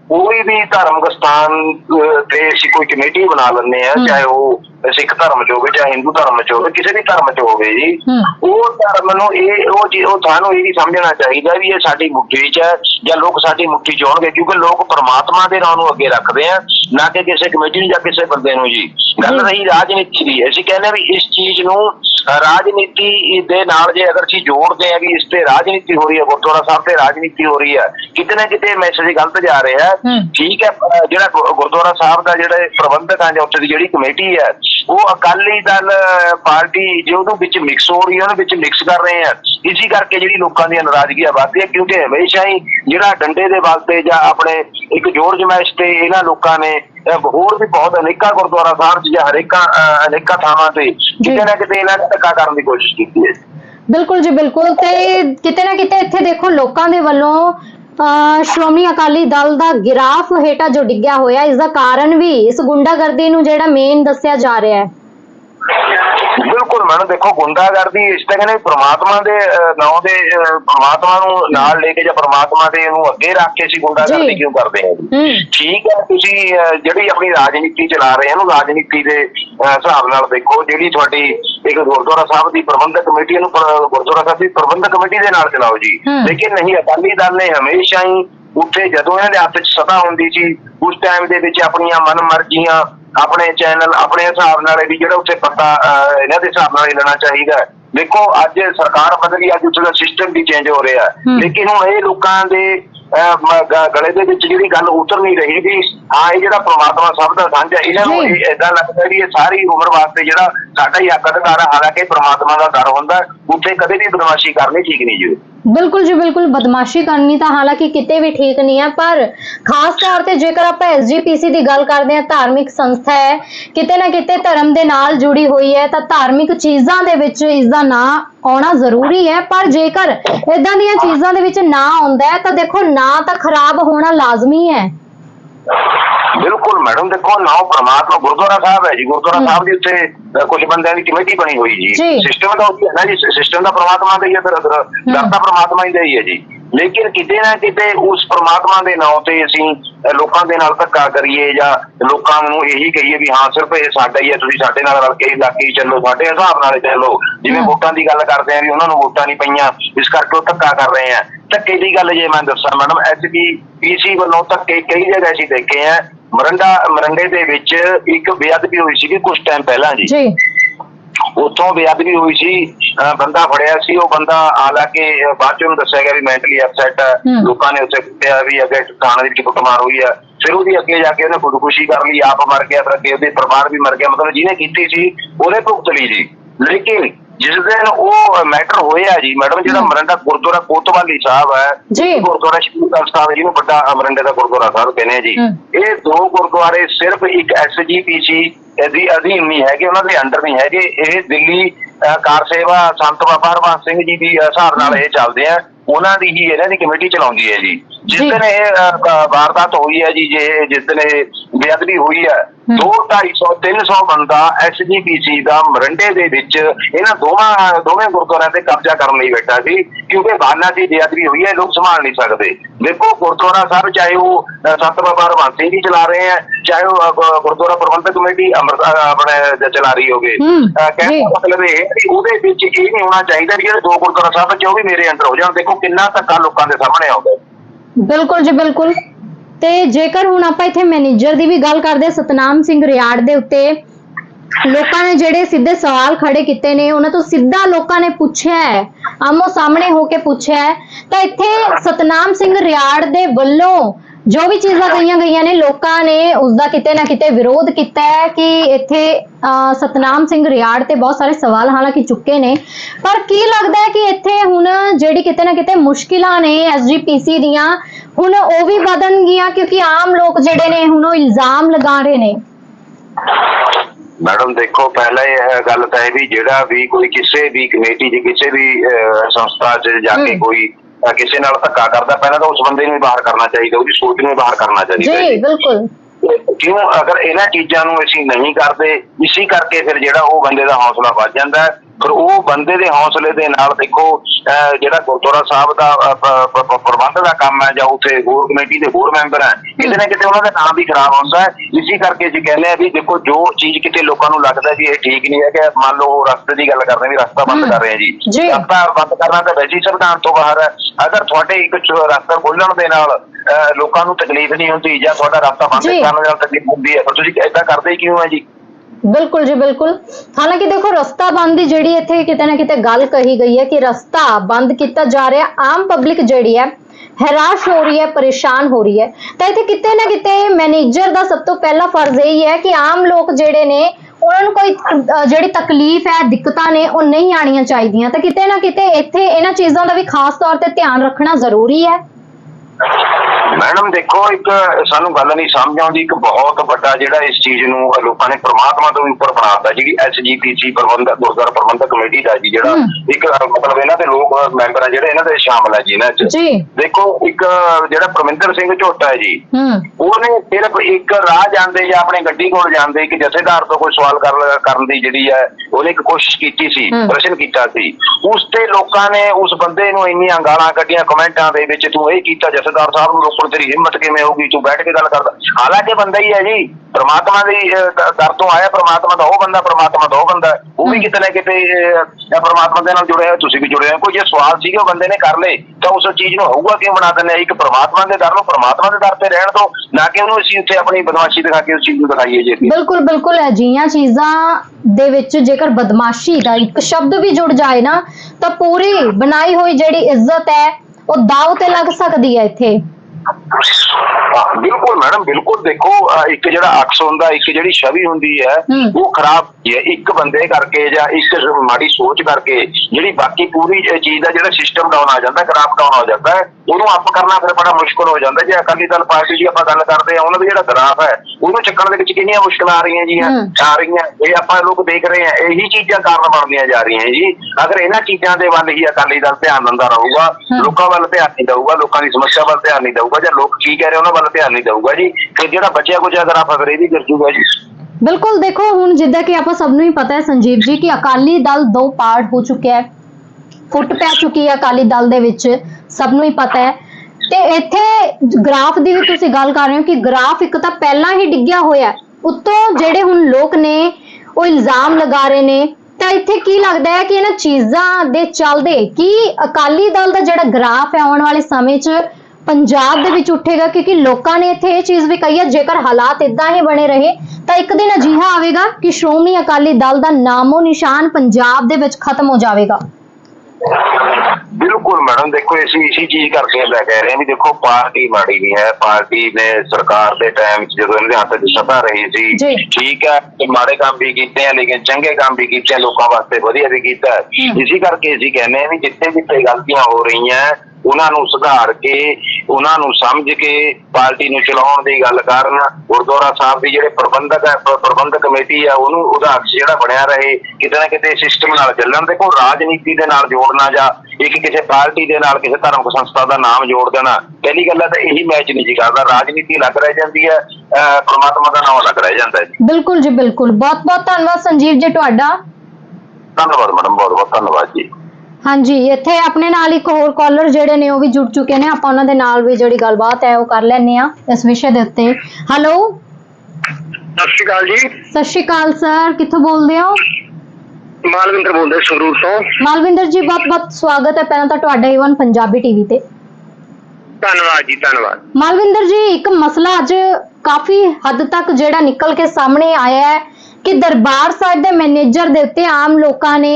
ਕੋਈ ਵੀ ਧਾਰਮਿਕ ਸਥਾਨ ਤੇ ਅਸੀਂ ਕੋਈ ਕਮੇਟੀ ਬਣਾ ਲੈਂਦੇ ਆ। ਚਾਹੇ ਉਹ ਸਿੱਖ ਧਰਮ ਚ ਹੋਵੇ ਚਾਹੇ ਹਿੰਦੂ ਧਰਮ ਚ ਹੋਵੇ ਕਿਸੇ ਵੀ ਧਰਮ ਚ ਹੋਵੇ ਜੀ। ਉਹ ਧਰਮ ਨੂੰ ਇਹ ਉਹ ਜੀ ਉਹ ਤੁਹਾਨੂੰ ਇਹ ਵੀ ਸਮਝਣਾ ਚਾਹੀਦਾ ਵੀ ਇਹ ਸਾਡੀ ਮੁੱਠੀ 'ਚ ਹੈ ਜਾਂ ਲੋਕ ਸਾਡੀ ਮੁੱਠੀ 'ਚ ਹੋਣਗੇ ਕਿਉਂਕਿ ਲੋਕ ਪਰਮਾਤਮਾ ਦੇ ਨਾਂ ਨੂੰ ਅੱਗੇ ਰੱਖਦੇ ਆ ਨਾ ਕਿ ਕਿਸੇ ਕਮੇਟੀ ਨੂੰ ਜਾਂ ਕਿਸੇ ਬੰਦੇ ਨੂੰ ਜੀ ਗੱਲ ਜੀ। ਰਹੀ ਰਾਜਨੀਤੀ ਦੀ ਅਸੀਂ ਕਹਿੰਦੇ ਵੀ ਇਸ ਚੀਜ਼ ਨੂੰ ਰਾਜਨੀਤੀ ਦੇ ਨਾਲ ਜੇ ਅਗਰ ਅਸੀਂ ਜੋੜਦੇ ਆ ਵੀ ਇਸ ਤੇ ਰਾਜਨੀਤੀ ਹੋ ਰਹੀ ਹੈ ਗੁਰਦੁਆਰਾ ਸਾਹਿਬ ਤੇ ਰਾਜਨੀਤੀ ਹੋ ਰਹੀ ਹੈ ਕਿਤੇ ਨਾ ਕਿਤੇ ਮੈਸੇਜ ਗਲਤ ਜਾ ਰਿਹਾ। ਠੀਕ ਹੈ ਜਿਹੜਾ ਗੁਰਦੁਆਰਾ ਸਾਹਿਬ ਦਾ ਜਿਹੜੇ ਪ੍ਰਬੰਧਕ ਆ ਜਾਂ ਉੱਥੇ ਦੀ ਜਿਹੜੀ ਕਮੇਟੀ ਹੈ ਉਹ ਅਕਾਲੀ ਦਲ ਪਾਰਟੀ ਜੋ ਉਹਦੇ ਵਿੱਚ ਮਿਕਸ ਹੋ ਰਹੀ ਹੈ ਉਹਦੇ ਵਿੱਚ ਮਿਕਸ ਕਰ ਰਹੇ ਆ ਇਸੇ ਕਰਕੇ ਜਿਹੜੀ ਲੋਕਾਂ ਦੀਆਂ ਨਾਰਾਜ਼ਗੀਆਂ ਵੱਧਦੀ ਹੈ ਕਿਉਂਕਿ ਹਮੇਸ਼ਾ ਹੀ ਜਿਹੜਾ ਡੰਡੇ ਦੇ ਬਲ ਤੇ ਜਾਂ ਆਪਣੇ ਇੱਕ ਜੋਰ ਜਮਾਇਸ਼ ਤੇ ਇਹਨਾਂ ਲੋਕਾਂ ਨੇ ਹੋਰ ਵੀ ਬਹੁਤ ਅਨੇਕਾਂ ਗੁਰਦੁਆਰਾ ਸਾਹਿਬ ਜਾਂ ਹਰੇਕਾਂ ਅਨੇਕਾਂ ਥਾਵਾਂ ਤੇ ਕਿਤੇ ਨਾ ਕਿਤੇ ਇਹਨਾਂ ਨੇ ਧੱਕਾ ਕਰਨ ਦੀ ਕੋਸ਼ਿਸ਼ ਕੀਤੀ ਹੈ। ਬਿਲਕੁਲ ਜੀ ਬਿਲਕੁਲ ਤੇ ਕਿਤੇ ਨਾ ਕਿਤੇ ਇੱਥੇ ਦੇਖੋ ਲੋਕਾਂ ਦੇ ਵੱਲੋਂ ਸ਼੍ਰੋਮਣੀ ਅਕਾਲੀ ਦਲ ਦਾ ਗਿਰਾਫ ਹੇਠਾਂ ਜੋ ਡਿੱਗਿਆ ਹੋਇਆ, ਇਸ ਦਾ ਕਾਰਨ ਵੀ ਇਸ ਗੁੰਡਾਗਰਦੀ ਨੂੰ ਜਿਹੜਾ ਮੇਨ ਦੱਸਿਆ ਜਾ ਰਿਹਾ ਹੈ। ਬਿਲਕੁਲ ਮੈਡਮ ਦੇਖੋ ਗੁੰਡਾਗਰਦੀ ਇਸ ਤੇ ਕਹਿੰਦੇ ਪ੍ਰਮਾਤਮਾ ਦੇ ਅਹ, ਨਾਂ ਦੇ ਪ੍ਰਮਾਤਮਾ ਨੂੰ ਨਾਲ ਲੈ ਕੇ ਜਾਂ ਪ੍ਰਮਾਤਮਾ ਦੇ ਨੂੰ ਅੱਗੇ ਰੱਖ ਕੇ ਅਸੀਂ ਗੁੰਡਾਗਰਦੀ। ਕਿਉਂ ਕਰਦੇ ਹਾਂ ਠੀਕ ਹੈ ਤੁਸੀਂ ਜਿਹੜੀ ਆਪਣੀ ਰਾਜਨੀਤੀ ਚਲਾ ਰਹੇ ਹੋ ਉਹਨੂੰ ਰਾਜਨੀਤੀ ਦੇ ਹਿਸਾਬ ਨਾਲ ਦੇਖੋ ਜਿਹੜੀ ਤੁਹਾਡੀ ਇੱਕ ਗੁਰਦੁਆਰਾ ਸਾਹਿਬ ਦੀ ਪ੍ਰਬੰਧਕ ਕਮੇਟੀ ਨੂੰ ਗੁਰਦੁਆਰਾ ਸਾਹਿਬ ਦੀ ਪ੍ਰਬੰਧਕ ਕਮੇਟੀ ਦੇ ਨਾਲ ਚਲਾਓ ਜੀ। ਲੇਕਿਨ ਨਹੀਂ ਅਕਾਲੀ ਦਲ ਨੇ ਹਮੇਸ਼ਾ ਹੀ ਉੱਥੇ ਜਦੋਂ ਇਹਨਾਂ ਦੇ ਹੱਥ 'ਚ ਸਤਾ ਹੁੰਦੀ ਸੀ ਉਸ ਟਾਈਮ ਦੇ ਵਿੱਚ ਆਪਣੀਆਂ ਮਨਮਰਜ਼ੀਆਂ ਆਪਣੇ ਚੈਨਲ ਆਪਣੇ ਹਿਸਾਬ ਨਾਲ ਵੀ ਜਿਹੜਾ ਉੱਥੇ ਪਤਾ ਇਹਨਾਂ ਦੇ ਹਿਸਾਬ ਨਾਲ ਹੀ ਲੈਣਾ ਚਾਹੀਦਾ ਹੈ। ਦੇਖੋ ਅੱਜ ਸਰਕਾਰ ਬਦਲ ਗਈ ਅੱਜ ਉੱਥੇ ਦਾ ਸਿਸਟਮ ਵੀ ਚੇਂਜ ਹੋ ਰਿਹਾ। ਲੇਕਿਨ ਹੁਣ ਇਹ ਲੋਕਾਂ ਦੇ ਗਲੇ ਦੇ ਵਿੱਚ ਜਿਹੜੀ ਗੱਲ ਉਤਰ ਨਹੀਂ ਰਹੀ ਵੀ ਹਾਂ ਇਹ ਜਿਹੜਾ ਪ੍ਰਮਾਤਮਾ ਸਭ ਦਾ ਸਾਂਝਾ ਇਹਨਾਂ ਨੂੰ। ਇਹ ਏਦਾਂ ਲੱਗਦਾ ਵੀ ਇਹ ਸਾਰੀ ਉਮਰ ਵਾਸਤੇ ਜਿਹੜਾ ਸਾਡਾ ਹੀ ਹੱਕ ਅਧਿਕਾਰ ਹੈ ਹਾਲਾਂਕਿ ਪ੍ਰਮਾਤਮਾ ਦਾ ਦਰ ਹੁੰਦਾ ਉੱਥੇ ਕਦੇ ਵੀ ਬਦਮਾਸ਼ੀ ਕਰਨੀ ਠੀਕ ਨਹੀਂ ਜੀ। ਬਿਲਕੁਲ ਜੀ ਬਿਲਕੁਲ, ਬਦਮਾਸ਼ੀ ਕਰਨੀ ਤਾਂ ਹਾਲਾਂਕਿ ਕਿਤੇ ਵੀ ਠੀਕ ਨਹੀਂ ਹੈ ਪਰ ਖਾਸ ਤੌਰ ਤੇ ਜੇਕਰ ਆਪਾਂ ਐਸਜੀਪੀਸੀ ਦੀ ਗੱਲ ਕਰਦੇ ਹਾਂ, ਧਾਰਮਿਕ ਸੰਸਥਾ ਹੈ, ਕਿਤੇ ਨਾ ਕਿਤੇ ਧਰਮ ਦੇ ਨਾਲ ਜੁੜੀ ਹੋਈ ਹੈ, ਤਾਂ ਧਾਰਮਿਕ ਚੀਜ਼ਾਂ ਦੇ ਵਿੱਚ ਇਸ ਦਾ ਨਾਂ ਆਉਣਾ ਜ਼ਰੂਰੀ ਹੈ, ਪਰ ਜੇਕਰ ਇਦਾਂ ਦੀਆਂ ਚੀਜ਼ਾਂ ਦੇ ਵਿੱਚ ਨਾਂ ਆਉਂਦਾ ਹੈ, ਤਾਂ ਦੇਖੋ ਨਾਂ ਤਾਂ ਖਰਾਬ ਹੋਣਾ ਲਾਜ਼ਮੀ ਹੈ। ਬਿਲਕੁਲ ਮੈਡਮ ਦੇਖੋ ਨਾ ਪ੍ਰਮਾਤਮਾ ਗੁਰਦੁਆਰਾ ਸਾਹਿਬ ਹੈ ਜੀ ਗੁਰਦੁਆਰਾ ਸਾਹਿਬ ਦੇ ਉੱਤੇ ਕੁਝ ਬੰਦਿਆਂ ਦੀ ਕਮੇਟੀ ਬਣੀ ਹੋਈ ਜੀ। ਸਿਸਟਮ ਤਾਂ ਉਹੀ ਹੈ ਨਾ ਜੀ ਸਿਸਟਮ ਦਾ ਪ੍ਰਮਾਤਮਾ ਦਾ ਹੀ ਹੈ ਫਿਰ ਅਦਰ ਦਰ ਤਾਂ ਪ੍ਰਮਾਤਮਾ ਹੀ ਦਾ ਹੀ ਹੈ ਜੀ। ਲੇਕਿਨ ਕਿਤੇ ਨਾ ਕਿਤੇ ਉਸ ਪ੍ਰਮਾਤਮਾ ਦੇ ਨਾਂ ਤੇ ਅਸੀਂ ਲੋਕਾਂ ਦੇ ਨਾਲ ਧੱਕਾ ਕਰੀਏ ਜਾਂ ਲੋਕਾਂ ਨੂੰ ਇਹੀ ਕਹੀਏ ਵੀ ਹਾਂ ਸਿਰਫ ਇਹ ਸਾਡਾ ਹੀ ਹੈ ਤੁਸੀਂ ਸਾਡੇ ਨਾਲ ਰਲ ਕੇ ਇਲਾਕੇ ਹੀ ਚੱਲੋ ਸਾਡੇ ਹਿਸਾਬ ਨਾਲ ਚੱਲੋ। ਜਿਵੇਂ। ਵੋਟਾਂ ਦੀ ਗੱਲ ਕਰਦੇ ਆ ਵੀ ਉਹਨਾਂ ਨੂੰ ਵੋਟਾਂ ਨਹੀਂ ਪਈਆਂ ਇਸ ਕਰਕੇ ਉਹ ਧੱਕਾ ਕਰ ਰਹੇ ਆ। ਧੱਕੇ ਦੀ ਗੱਲ ਜੇ ਮੈਂ ਦੱਸਾਂ ਮੈਡਮ ਐਸਪੀ ਪੀਸੀ ਵੱਲੋਂ ਧੱਕੇ ਕਈ ਜਗ੍ਹਾ ਅਸੀਂ ਦੇਖੇ ਆ। ਮਰੰਡਾ ਮਰੰਡੇ ਦੇ ਵਿੱਚ ਇੱਕ ਬੇਅਦਬੀ ਹੋਈ ਸੀ ਕੁਝ ਟਾਈਮ ਪਹਿਲਾਂ ਜੀ। ਜੀ। ਉੱਥੋਂ ਬੇਅਦਬੀ ਹੋਈ ਸੀ ਬੰਦਾ ਫੜਿਆ ਸੀ ਉਹ ਬੰਦਾ ਹਾਲਾਂਕਿ ਅਹ ਬਾਅਦ ਚੋਂ ਉਹਨੂੰ ਦੱਸਿਆ ਗਿਆ ਵੀ ਮੈਂਟਲੀ ਅਪਸੈਟ ਹੈ। ਲੋਕਾਂ ਨੇ ਉੱਥੇ ਕੁੱਟਿਆ ਵੀ ਅੱਗੇ ਥਾਣੇ ਦੇ ਵਿੱਚ ਕੁੱਟਮਾਰ ਹੋਈ ਹੈ ਫਿਰ ਉਹਦੀ ਅੱਗੇ ਜਾ ਕੇ ਉਹਨੇ ਖੁਦਕੁਸ਼ੀ ਕਰ ਲਈ ਆਪ ਮਰ ਗਿਆ ਫਿਰ ਅੱਗੇ ਉਹਦੇ ਪਰਿਵਾਰ ਵੀ ਮਰ ਗਿਆ। ਮਤਲਬ ਜਿਹਨੇ ਕੀਤੀ ਸੀ ਉਹਨੇ ਭੁਗਤ ਲਈ ਜੀ। ਲੇਕਿਨ ਜਿਸ ਦਿਨ ਉਹ ਮੈਟਰ ਹੋਇਆ ਜੀ ਮੈਡਮ ਜਿਹੜਾ। ਮਰੰਡਾ ਗੁਰਦੁਆਰਾ ਕੋਤਵਾਲੀ ਸਾਹਿਬ ਹੈ ਜੀ। ਗੁਰਦੁਆਰਾ ਸ਼੍ਰੀ ਗੁਰੂ ਸਾਹਿਬ ਜਿਹਨੂੰ ਵੱਡਾ ਅਮਰਿੰਡੇ ਦਾ ਗੁਰਦੁਆਰਾ ਸਾਹਿਬ ਕਹਿੰਦੇ ਆ ਜੀ। ਇਹ ਦੋ ਗੁਰਦੁਆਰੇ ਸਿਰਫ ਇੱਕ ਐਸਜੀਪੀਸੀ ਦੀ ਅਧੀਨ ਨਹੀਂ ਹੈਗੇ ਉਹਨਾਂ ਦੇ ਅੰਡਰ ਨਹੀਂ ਹੈਗੇ ਇਹ ਦਿੱਲੀ ਕਾਰ ਸੇਵਾ ਸੰਤ ਬਾਬਾ ਹਰਬੰਸ ਸਿੰਘ ਜੀ ਦੀ ਹਿਸਾਬ ਨਾਲ ਇਹ ਚੱਲਦੇ ਆ ਉਹਨਾਂ ਦੀ ਹੀ ਇਹਨਾਂ ਦੀ ਕਮੇਟੀ ਚਲਾਉਂਦੀ ਹੈ ਜੀ ਜਿਸ। ਦਿਨ ਇਹ ਵਾਰਦਾਤ ਹੋਈ ਹੈ ਜੀ ਜੇ ਜਿਸ ਦਿਨ ਇਹ ਬੇਅਦਬੀ ਹੋਈ ਹੈ ਹਮ। ਦੋ 250 300 ਬੰਦਾ ਐਸਜੀਪੀਸੀ ਦਾ ਮਰੰਡੇ ਦੇ ਵਿੱਚ ਇਹਨਾਂ ਦੋਵਾਂ ਦੋਵੇਂ ਗੁਰਦੁਆਰਿਆਂ ਤੇ ਕਬਜ਼ਾ ਕਰਨ ਲਈ ਬੈਠਾ ਸੀ ਕਿਉਂਕਿ ਬਾਨਾ ਦੀ ਬੇਅਦਬੀ ਹੋਈ ਹੈ ਲੋਕ ਸੰਭਾਲ ਨਹੀਂ ਸਕਦੇ ਦੇਖੋ ਗੁਰਦੁਆਰਾ ਸਾਹਿਬ ਚਾਹੇ ਉਹ ਸੰਤ ਬਾਬਾ ਹਰਬੰਸ ਸਿੰਘ ਜੀ ਚਲਾ ਰਹੇ ਹੈ ਚਾਹੇ ਉਹ ਗੁਰਦੁਆਰਾ ਪ੍ਰਬੰਧਕ ਕਮੇਟੀ ਅੰਮ੍ਰਿਤ ਅਹ, ਆਪਣੇ ਚਲਾ ਰਹੀ ਹੋਵੇ ਹਮ, ਅਹ, ਕਹਿਣ ਜੀ। ਦਾ ਮਤਲਬ ਇਹ ਕਿ ਉਹਦੇ ਵਿੱਚ ਇਹ ਨਹੀਂ ਹੋਣਾ ਚਾਹੀਦਾ ਵੀ ਜਿਹੜੇ ਦੋ ਗੁਰਦੁਆਰਾ ਸਾਹਿਬ ਚ ਉਹ ਵੀ ਮੇਰੇ ਅੰਡਰ ਹੋ ਜਾਣ ਦੇਖੋ ਕਿੰਨਾ ਧੱਕਾ ਲੋਕਾਂ ਦੇ ਸਾਹਮਣੇ ਆਉਂਦਾ ਬਿਲਕੁਲ ਜੀ, ਬਿਲਕੁਲ। ਤੇ ਜੇਕਰ ਹੁਣ ਆਪਾਂ ਇੱਥੇ ਮੈਨੇਜਰ ਦੀ ਵੀ ਗੱਲ ਕਰਦੇ, ਸਤਨਾਮ ਸਿੰਘ ਰਿਆੜ ਦੇ ਉੱਤੇ ਲੋਕਾਂ ਨੇ ਜਿਹੜੇ ਸਿੱਧੇ ਸਵਾਲ ਖੜੇ ਕੀਤੇ ਨੇ, ਉਹਨਾਂ ਤੋਂ ਸਿੱਧਾ ਲੋਕਾਂ ਨੇ ਪੁੱਛਿਆ ਹੈ, ਆਮੋ ਸਾਹਮਣੇ ਹੋ ਕੇ ਪੁੱਛਿਆ ਹੈ। ਤਾਂ ਇੱਥੇ ਸਤਨਾਮ ਸਿੰਘ ਰਿਆੜ ਦੇ ਵੱਲੋਂ ਜੋ ਵੀ ਚੀਜ਼ਾਂ ਕਹੀਆਂ ਗਈਆਂ ਨੇ ਲੋਕਾਂ ਨੇ ਉਸ ਦਾ ਕਿਤੇ ਨਾ ਕਿਤੇ ਵਿਰੋਧ ਕੀਤਾ ਹੈ ਕਿ ਇੱਥੇ ਸਤਨਾਮ ਸਿੰਘ ਰਿਆੜ ਤੇ ਬਹੁਤ ਸਾਰੇ ਸਵਾਲ ਹਾਲਾਂਕਿ ਚੁੱਕੇ ਨੇ ਪਰ ਕੀ ਲੱਗਦਾ ਹੈ ਕਿ ਇੱਥੇ ਹੁਣ ਜਿਹੜੀ ਕਿਤੇ ਨਾ ਕਿਤੇ ਮੁਸ਼ਕਿਲਾਂ ਨੇ ਐਸਜੀਪੀਸੀ ਦੀਆਂ ਹੁਣ ਉਹ ਵੀ ਵਧਣਗੀਆਂ ਕਿਉਂਕਿ ਆਮ ਲੋਕ ਜਿਹੜੇ ਨੇ ਹੁਣ ਉਹ ਇਲਜ਼ਾਮ ਲਗਾ ਰਹੇ ਨੇ ਮੈਡਮ ਦੇਖੋ ਪਹਿਲਾਂ ਇਹ ਗੱਲ ਤਾਂ ਹੈ ਵੀ ਜਿਹੜਾ ਵੀ ਕੋਈ ਕਿਸੇ ਵੀ ਕਮੇਟੀ 'ਚ ਕਿਸੇ ਵੀ ਸੰਸਥਾ 'ਚ ਜਾ ਕੇ। ਕੋਈ ਅਹ, ਕਿਸੇ ਨਾਲ ਧੱਕਾ ਕਰਦਾ ਪਹਿਲਾਂ ਤਾਂ ਉਸ ਬੰਦੇ ਨੂੰ ਹੀ ਬਾਹਰ ਕਰਨਾ ਚਾਹੀਦਾ ਉਹਦੀ ਸੋਚ ਨੂੰ ਹੀ ਬਾਹਰ ਕਰਨਾ ਚਾਹੀਦਾ ਜੀ ਜੀ। ਬਿਲਕੁਲ। ਕਿਉਂ? ਅਗਰ ਇਹਨਾਂ ਚੀਜ਼ਾਂ ਨੂੰ ਅਸੀਂ ਨਹੀਂ ਕਰਦੇ ਇਸੇ ਕਰਕੇ ਫਿਰ ਜਿਹੜਾ ਉਹ ਬੰਦੇ ਦਾ ਹੌਸਲਾ ਵੱਧ ਜਾਂਦਾ ਫਿਰ ਉਹ ਬੰਦੇ ਦੇ ਹੌਸਲੇ ਦੇ ਨਾਲ ਦੇਖੋ ਜਿਹੜਾ ਗੁਰਦੁਆਰਾ ਸਾਹਿਬ ਦਾ ਪ੍ਰਬੰਧ ਦਾ ਕੰਮ ਹੈ ਜਾਂ ਉੱਥੇ ਹੋਰ ਕਮੇਟੀ ਦੇ ਹੋਰ ਮੈਂਬਰ ਹੈ ਕਿਤੇ ਨਾ ਕਿਤੇ ਉਹਨਾਂ ਦਾ ਨਾਮ ਵੀ ਖਰਾਬ ਹੁੰਦਾ ਹੈ ਇਸੇ ਕਰਕੇ ਅਸੀਂ ਕਹਿੰਦੇ ਆ ਵੀ ਦੇਖੋ ਜੋ ਚੀਜ਼ ਕਿਤੇ ਲੋਕਾਂ ਨੂੰ ਲੱਗਦਾ ਵੀ ਇਹ ਠੀਕ ਨਹੀਂ ਹੈ ਕਿ ਮੰਨ ਲਓ ਰਸਤੇ ਦੀ ਗੱਲ ਕਰਦੇ ਵੀ ਰਸਤਾ ਬੰਦ। ਕਰ ਰਹੇ ਆ ਜੀ ਜੀ। ਰਸਤਾ ਬੰਦ ਕਰਨਾ ਤਾਂ ਵੈਸੇ ਸੰਵਿਧਾਨ ਤੋਂ ਬਾਹਰ ਹੈ ਅਗਰ ਤੁਹਾਡੇ ਇੱਕ ਰਸਤਾ ਖੋਲਣ ਦੇ ਨਾਲ ਲੋਕਾਂ ਨੂੰ ਤਕਲੀਫ ਨਹੀਂ ਹੁੰਦੀ ਜਾਂ ਤੁਹਾਡਾ ਰਸਤਾ ਬੰਦ ਜੀ। ਕਰਨ ਨਾਲ ਤਕਲੀਫ ਹੁੰਦੀ ਹੈ ਪਰ ਤੁਸੀਂ ਏਦਾਂ ਕਰਦੇ ਕਿਉਂ ਹੈ ਜੀ ਬਿਲਕੁਲ ਜੀ, ਬਿਲਕੁਲ। ਹਾਲਾਂਕਿ ਦੇਖੋ, ਰਸਤਾ ਬੰਦ ਦੀ ਜਿਹੜੀ ਇੱਥੇ ਕਿਤੇ ਨਾ ਕਿਤੇ ਗੱਲ ਕਹੀ ਗਈ ਹੈ ਕਿ ਰਸਤਾ ਬੰਦ ਕੀਤਾ ਜਾ ਰਿਹਾ। ਆਮ ਪਬਲਿਕ ਜਿਹੜੀ ਹੈ ਹੈਰਾਸ਼ ਹੋ ਰਹੀ ਹੈ, ਪਰੇਸ਼ਾਨ ਹੋ ਰਹੀ ਹੈ। ਤਾਂ ਇੱਥੇ ਕਿਤੇ ਨਾ ਕਿਤੇ ਮੈਨੇਜਰ ਦਾ ਸਭ ਤੋਂ ਪਹਿਲਾ ਫਰਜ਼ ਇਹ ਹੈ ਕਿ ਆਮ ਲੋਕ ਜਿਹੜੇ ਨੇ, ਉਹਨਾਂ ਨੂੰ ਕੋਈ ਜਿਹੜੀ ਤਕਲੀਫ ਹੈ, ਦਿੱਕਤਾਂ ਨੇ, ਉਹ ਨਹੀਂ ਆਣੀਆਂ ਚਾਹੀਦੀਆਂ। ਤਾਂ ਕਿਤੇ ਨਾ ਕਿਤੇ ਇੱਥੇ ਇਹਨਾਂ ਚੀਜ਼ਾਂ ਦਾ ਵੀ ਖਾਸ ਤੌਰ ਤੇ ਧਿਆਨ ਰੱਖਣਾ ਜ਼ਰੂਰੀ ਹੈ। ਮੈਡਮ ਦੇਖੋ ਇੱਕ ਸਾਨੂੰ ਗੱਲ ਨਹੀਂ ਸਮਝ ਆਉਂਦੀ ਇੱਕ ਬਹੁਤ ਵੱਡਾ ਜਿਹੜਾ ਇਸ ਚੀਜ਼ ਨੂੰ ਲੋਕਾਂ ਨੇ ਪ੍ਰਮਾਤਮਾ ਤੋਂ ਵੀ ਉੱਪਰ ਬਣਾਤਾ ਜਿਹੜੀ ਐਸਜੀਪੀਸੀ ਪ੍ਰਬੰਧਕ ਗੁਰਦੁਆਰਾ ਪ੍ਰਬੰਧਕ ਕਮੇਟੀ ਦਾ ਜੀ ਜਿਹੜਾ। ਇੱਕ ਮਤਲਬ ਇਹਨਾਂ ਦੇ ਲੋਕ ਮੈਂਬਰ ਆ ਜਿਹੜੇ ਇਹਨਾਂ ਦੇ ਸ਼ਾਮਲ ਹੈ ਜੀ ਇਹਨਾਂ 'ਚ ਦੇਖੋ ਇੱਕ ਜਿਹੜਾ ਪਰਮਿੰਦਰ ਸਿੰਘ ਝੋਟਾ ਹੈ ਜੀ ਉਹਨੇ ਸਿਰਫ ਇੱਕ ਰਾਹ ਜਾਂਦੇ ਜਾਂ ਆਪਣੇ ਗੱਡੀ ਕੋਲ ਜਾਂਦੇ ਇੱਕ ਜਥੇਦਾਰ ਤੋਂ ਕੋਈ ਸਵਾਲ ਕਰ- ਕਰਨ ਦੀ ਜਿਹੜੀ ਹੈ ਉਹਨੇ ਇੱਕ ਕੋਸ਼ਿਸ਼ ਕੀਤੀ ਸੀ। ਪ੍ਰਸ਼ਨ ਕੀਤਾ ਸੀ ਉਸ ਤੇ ਲੋਕਾਂ ਨੇ ਉਸ ਬੰਦੇ ਨੂੰ ਇੰਨੀਆਂ ਗਾਲਾਂ ਕੱਢੀਆਂ ਕਮੈਂਟਾਂ ਦੇ ਵਿੱਚ ਤੂੰ ਇਹ ਕੀਤਾ ਜਥੇਦਾਰ ਸਾਹਿਬ ਨੂੰ ਰੋਕਣ ਤੇਰੀ ਹਿੰਮਤ ਕਿਵੇਂ ਹੋਊਗੀ ਤੂੰ ਬੈਠ ਕੇ ਗੱਲ ਕਰਦਾ ਹਾਲਾਂਕਿ ਬੰਦਾ ਹੀ ਹੈ ਜੀ ਪ੍ਰਮਾਤਮਾ ਦੀ ਦਰ ਤੋਂ ਆਇਆ ਪ੍ਰਮਾਤਮਾ ਦਾ ਉਹ ਬੰਦਾ ਪ੍ਰਮਾਤਮਾ ਦਾ ਉਹ ਬੰਦਾ। ਉਹ ਵੀ। ਕਿਤੇ ਨਾ ਕਿਤੇ ਪ੍ਰਮਾਤਮਾ ਦੇ ਨਾਲ ਜੁੜੇ ਹੋਏ ਤੁਸੀਂ ਵੀ ਜੁੜੇ ਹੋ। ਕੋਈ ਜੇ ਸਵਾਲ ਸੀਗੇ ਉਹ ਬੰਦੇ ਨੇ ਕਰ ਲਏ ਤਾਂ ਉਸ ਚੀਜ਼ ਨੂੰ ਹੋਊਗਾ ਕਿਉਂ ਬਣਾ ਦਿੰਦੇ ਆ ਇੱਕ ਪ੍ਰਮਾਤਮਾ ਦੇ ਦਰ ਨੂੰ ਪ੍ਰਮਾਤਮਾ ਦੇ ਦਰ ਤੇ ਰਹਿਣ ਤੋਂ ਨਾ ਕਿ ਉਹਨੂੰ ਅਸੀਂ ਉੱਥੇ ਆਪਣੀ ਬਦਮਾਸ਼ੀ ਦਿਖਾ ਕੇ ਉਸ ਚੀਜ਼ ਨੂੰ ਦਿਖਾਈਏ ਜੀ ਬਿਲਕੁਲ ਬਿਲਕੁਲ ਅਜਿਹੀਆਂ ਚੀਜ਼ਾਂ ਦੇ ਵਿੱਚ ਜੇਕਰ ਬਦਮਾਸ਼ੀ ਦਾ ਇੱਕ ਸ਼ਬਦ ਵੀ ਜੁੜ ਜਾਏ ਨਾ ਤਾਂ ਪੂਰੀ ਬਣਾਈ ਹੋਈ ਜਿਹੜੀ ਇੱਜ਼ਤ ਹੈ ਉਹ ਦਾਅ ਤੇ ਲੱਗ ਸਕਦੀ ਹੈ ਇੱਥੇ ਬਿਲਕੁਲ ਮੈਡਮ ਬਿਲਕੁਲ ਦੇਖੋ ਇੱਕ ਜਿਹੜਾ ਅਕਸ ਹੁੰਦਾ ਇੱਕ ਜਿਹੜੀ ਛਵੀ ਹੁੰਦੀ ਹੈ। ਉਹ ਖਰਾਬ ਹੈ। ਇੱਕ ਬੰਦੇ ਕਰਕੇ ਜਾਂ ਇੱਕ ਮਾੜੀ ਸੋਚ ਕਰਕੇ ਜਿਹੜੀ ਬਾਕੀ ਪੂਰੀ ਚੀਜ਼ ਦਾ ਜਿਹੜਾ ਸਿਸਟਮ ਡਾਊਨ ਆ ਜਾਂਦਾ ਗ੍ਰਾਫ ਡਾਊਨ ਹੋ ਜਾਂਦਾ ਉਹਨੂੰ ਅਪ ਕਰਨਾ ਫਿਰ ਬੜਾ ਮੁਸ਼ਕਲ ਹੋ ਜਾਂਦਾ ਜੇ ਅਕਾਲੀ ਦਲ ਪਾਰਟੀ ਦੀ ਆਪਾਂ ਗੱਲ ਕਰਦੇ ਆ ਉਹਨਾਂ ਦਾ ਜਿਹੜਾ ਗ੍ਰਾਫ ਹੈ ਉਹਨੂੰ ਚੱਕਣ ਦੇ ਵਿੱਚ ਕਿੰਨੀਆਂ ਮੁਸ਼ਕਲਾਂ ਆ ਰਹੀਆਂ ਜੀ। ਆ ਰਹੀਆਂ। ਇਹ ਆਪਾਂ ਲੋਕ ਦੇਖ ਰਹੇ ਆ ਇਹੀ ਚੀਜ਼ਾਂ ਕਾਰਨ ਬਣਦੀਆਂ ਜਾ ਰਹੀਆਂ ਜੀ। ਅਗਰ ਇਹਨਾਂ ਚੀਜ਼ਾਂ ਦੇ ਵੱਲ ਹੀ ਅਕਾਲੀ ਦਲ ਧਿਆਨ ਦਿੰਦਾ ਰਹੂਗਾ। ਲੋਕਾਂ ਵੱਲ ਧਿਆਨ ਨਹੀਂ ਦਊਗਾ ਲੋਕਾਂ ਦੀ ਸਮੱਸਿਆ ਵੱਲ ਧਿਆਨ ਨਹੀਂ ਦਊਗਾ ਜਾਂ ਲੋਕ ਕੀ ਕਹਿ ਰਹੇ ਉਹਨਾਂ ਵੱਲ ਧਿਆਨ ਨਹੀਂ ਦਊਗਾ ਜੀ। ਤੇ ਜਿਹੜਾ ਬਚਿਆ ਕੁਝ ਅਗਰ ਆਪਾਂ ਫਿਰ ਇਹ ਵੀ ਕਰ ਜੂਗਾ ਜੀ। ਬਿਲਕੁਲ ਦੇਖੋ ਹੁਣ ਜਿੱਦਾਂ ਕਿ ਆਪਾਂ ਸਭ ਨੂੰ ਹੀ ਪਤਾ ਹੈ ਸੰਜੀਵ ਜੀ ਕਿ ਅਕਾਲੀ ਦਲ ਦੋ ਪਾਰਟ ਹੋ ਚੁੱਕਿਆ ਹੈ। ਫੁੱਟ ਪੈ ਚੁੱਕੀ ਹੈ ਅਕਾਲੀ ਦਲ ਦੇ ਵਿੱਚ। ਸਭ ਨੂੰ ਹੀ ਪਤਾ ਹੈ। ਤੇ ਇੱਥੇ ਗ੍ਰਾਫ ਦੀ ਵੀ ਤੁਸੀਂ ਗੱਲ ਕਰ ਰਹੇ ਹੋ ਕਿ ਗ੍ਰਾਫ ਇੱਕ ਤਾਂ ਪਹਿਲਾਂ ਹੀ ਡਿੱਗਿਆ ਹੋਇਆ ਉੱਤੋਂ ਜਿਹੜੇ ਹੁਣ ਲੋਕ ਨੇ, ਉਹ ਇਲਜ਼ਾਮ ਲਗਾ ਰਹੇ ਨੇ। ਤਾਂ ਇੱਥੇ ਕੀ ਲੱਗਦਾ ਹੈ ਕਿ ਇਹਨਾਂ ਚੀਜ਼ਾਂ ਦੇ ਚੱਲਦੇ ਕੀ ਅਕਾਲੀ ਦਲ ਦਾ ਜਿਹੜਾ ਗ੍ਰਾਫ ਹੈ ਆਉਣ ਵਾਲੇ ਸਮੇਂ 'ਚ ਪੰਜਾਬ ਦੇ ਵਿੱਚ ਉੱਠੇਗਾ? ਕਿਉਂਕਿ ਲੋਕਾਂ ਨੇ ਇੱਥੇ ਇਹ ਚੀਜ਼ ਵੀ ਕਹੀ ਹੈ, ਜੇਕਰ ਹਾਲਾਤ ਇਦਾਂ ਹੀ ਬਣੇ ਰਹੇ, ਤਾਂ ਇੱਕ ਦਿਨ ਅਜਿਹਾ ਆਵੇਗਾ ਕਿ ਸ਼੍ਰੋਮਣੀ ਅਕਾਲੀ ਦਲ ਦਾ ਨਾਮੋ ਨਿਸ਼ਾਨ ਪੰਜਾਬ ਦੇ ਵਿੱਚ ਖਤਮ ਹੋ ਜਾਵੇਗਾ। ਬਿਲਕੁਲ ਮੈਡਮ ਦੇਖੋ ਅਸੀਂ ਇਸੀ ਚੀਜ਼ ਕਰਕੇ ਮੈਂ ਕਹਿ ਰਿਹਾ ਵੀ ਦੇਖੋ ਪਾਰਟੀ ਮਾੜੀ ਨਹੀਂ ਹੈ ਪਾਰਟੀ ਨੇ ਸਰਕਾਰ ਦੇ ਟਾਈਮ 'ਚ ਜਦੋਂ ਇਹਦੇ ਹੱਥ 'ਚ ਸੱਤਾ ਰਹੀ। ਸੀ ਠੀਕ ਹੈ ਤੇ ਮਾੜੇ ਕੰਮ ਵੀ ਕੀਤੇ ਆ ਲੇਕਿਨ ਚੰਗੇ ਕੰਮ ਵੀ ਕੀਤੇ ਲੋਕਾਂ ਵਾਸਤੇ ਵਧੀਆ ਵੀ ਕੀਤਾ ਹੈ। ਇਸੀ ਕਰਕੇ ਅਸੀਂ ਕਹਿੰਦੇ ਆ ਵੀ ਜਿੱਥੇ ਜਿੱਥੇ ਗਲਤੀਆਂ ਹੋ ਰਹੀਆਂ ਉਹਨਾਂ ਨੂੰ ਸੁਧਾਰ ਕੇ ਉਹਨਾਂ ਨੂੰ ਸਮਝ ਕੇ ਪਾਰਟੀ ਨੂੰ ਚਲਾਉਣ ਦੀ ਗੱਲ ਕਰਨ ਗੁਰਦੁਆਰਾ ਸਾਹਿਬ ਦੀ ਜਿਹੜੇ ਪ੍ਰਬੰਧਕ ਹੈ ਪ੍ਰਬੰਧਕ ਕਮੇਟੀ ਆ ਉਹਨੂੰ ਉਹਦਾ ਅਕਸ ਜਿਹੜਾ ਬਣਿਆ ਰਹੇ ਕਿਤੇ ਨਾ ਕਿਤੇ ਸਿਸਟਮ ਨਾਲ ਚੱਲਣ ਦੇਖੋ ਰਾਜਨੀਤੀ ਦੇ ਨਾਲ ਜੋੜਨਾ ਜਾਂ ਇੱਕ ਕਿਸੇ ਪਾਰਟੀ ਦੇ ਨਾਲ ਕਿਸੇ ਧਰਮਕ ਸੰਸਥਾ ਦਾ ਨਾਮ ਜੋੜ ਦੇਣਾ। ਪਹਿਲੀ ਗੱਲ ਹੈ ਤਾਂ ਇਹੀ ਮੈਚ ਨਹੀਂ ਜੀ ਕਰਦਾ। ਰਾਜਨੀਤੀ ਲੱਗ ਰਹਿ ਜਾਂਦੀ ਹੈ ਪ੍ਰਮਾਤਮਾ ਦਾ ਨਾਮ ਲੱਗ ਰਹਿ ਜਾਂਦਾ ਹੈ ਜੀ। ਬਿਲਕੁਲ ਜੀ ਬਿਲਕੁਲ। ਬਹੁਤ ਬਹੁਤ ਧੰਨਵਾਦ ਸੰਜੀਵ ਜੀ ਤੁਹਾਡਾ। ਧੰਨਵਾਦ ਮੈਡਮ ਬਹੁਤ ਬਹੁਤ ਧੰਨਵਾਦ ਜੀ। ਹਾਂਜੀ ਇੱਥੇ ਆਪਣੇ ਨਾਲ ਇੱਕ ਹੋਰ ਕਾਲਰ ਜਿਹੜੇ ਨੇ ਉਹ ਵੀ ਜੁੜ ਚੁੱਕੇ ਨੇ। ਆਪਾਂ ਉਹਨਾਂ ਦੇ ਨਾਲ ਵੀ ਜਿਹੜੀ ਗੱਲਬਾਤ ਹੈ ਉਹ ਕਰ ਲੈਣੇ ਆ ਇਸ ਵਿਸ਼ੇ ਦੇ ਉੱਤੇ। ਹੈਲੋ ਸਤਿ ਸ਼੍ਰੀ ਅਕਾਲ ਜੀ। ਸਤਿ ਸ਼੍ਰੀ ਅਕਾਲ ਸਰ ਕਿੱਥੋਂ ਬੋਲਦੇ ਹੋ? ਮਾਲਵਿੰਦਰ ਬੋਲਦੇ ਸੰਗਰੂਰ ਤੋਂ। ਮਾਲਵਿੰਦਰ ਜੀ ਬਹੁਤ ਬਹੁਤ ਸਵਾਗਤ ਹੈ ਪਹਿਲਾਂ ਤਾਂ ਤੁਹਾਡਾ ਈਵਨ ਪੰਜਾਬੀ ਟੀਵੀ ਤੇ। ਧੰਨਵਾਦ ਜੀ ਧੰਨਵਾਦ। ਮਾਲਵਿੰਦਰ ਜੀ ਇੱਕ ਮਸਲਾ ਅੱਜ ਕਾਫੀ ਹੱਦ ਤੱਕ ਜਿਹੜਾ ਨਿਕਲ ਕੇ ਸਾਹਮਣੇ ਆਇਆ ਹੈ ਕਿ ਦਰਬਾਰ ਸਾਹਿਬ ਦੇ ਮੈਨੇਜਰ ਦੇ ਉੱਤੇ ਆਮ ਲੋਕਾਂ ਨੇ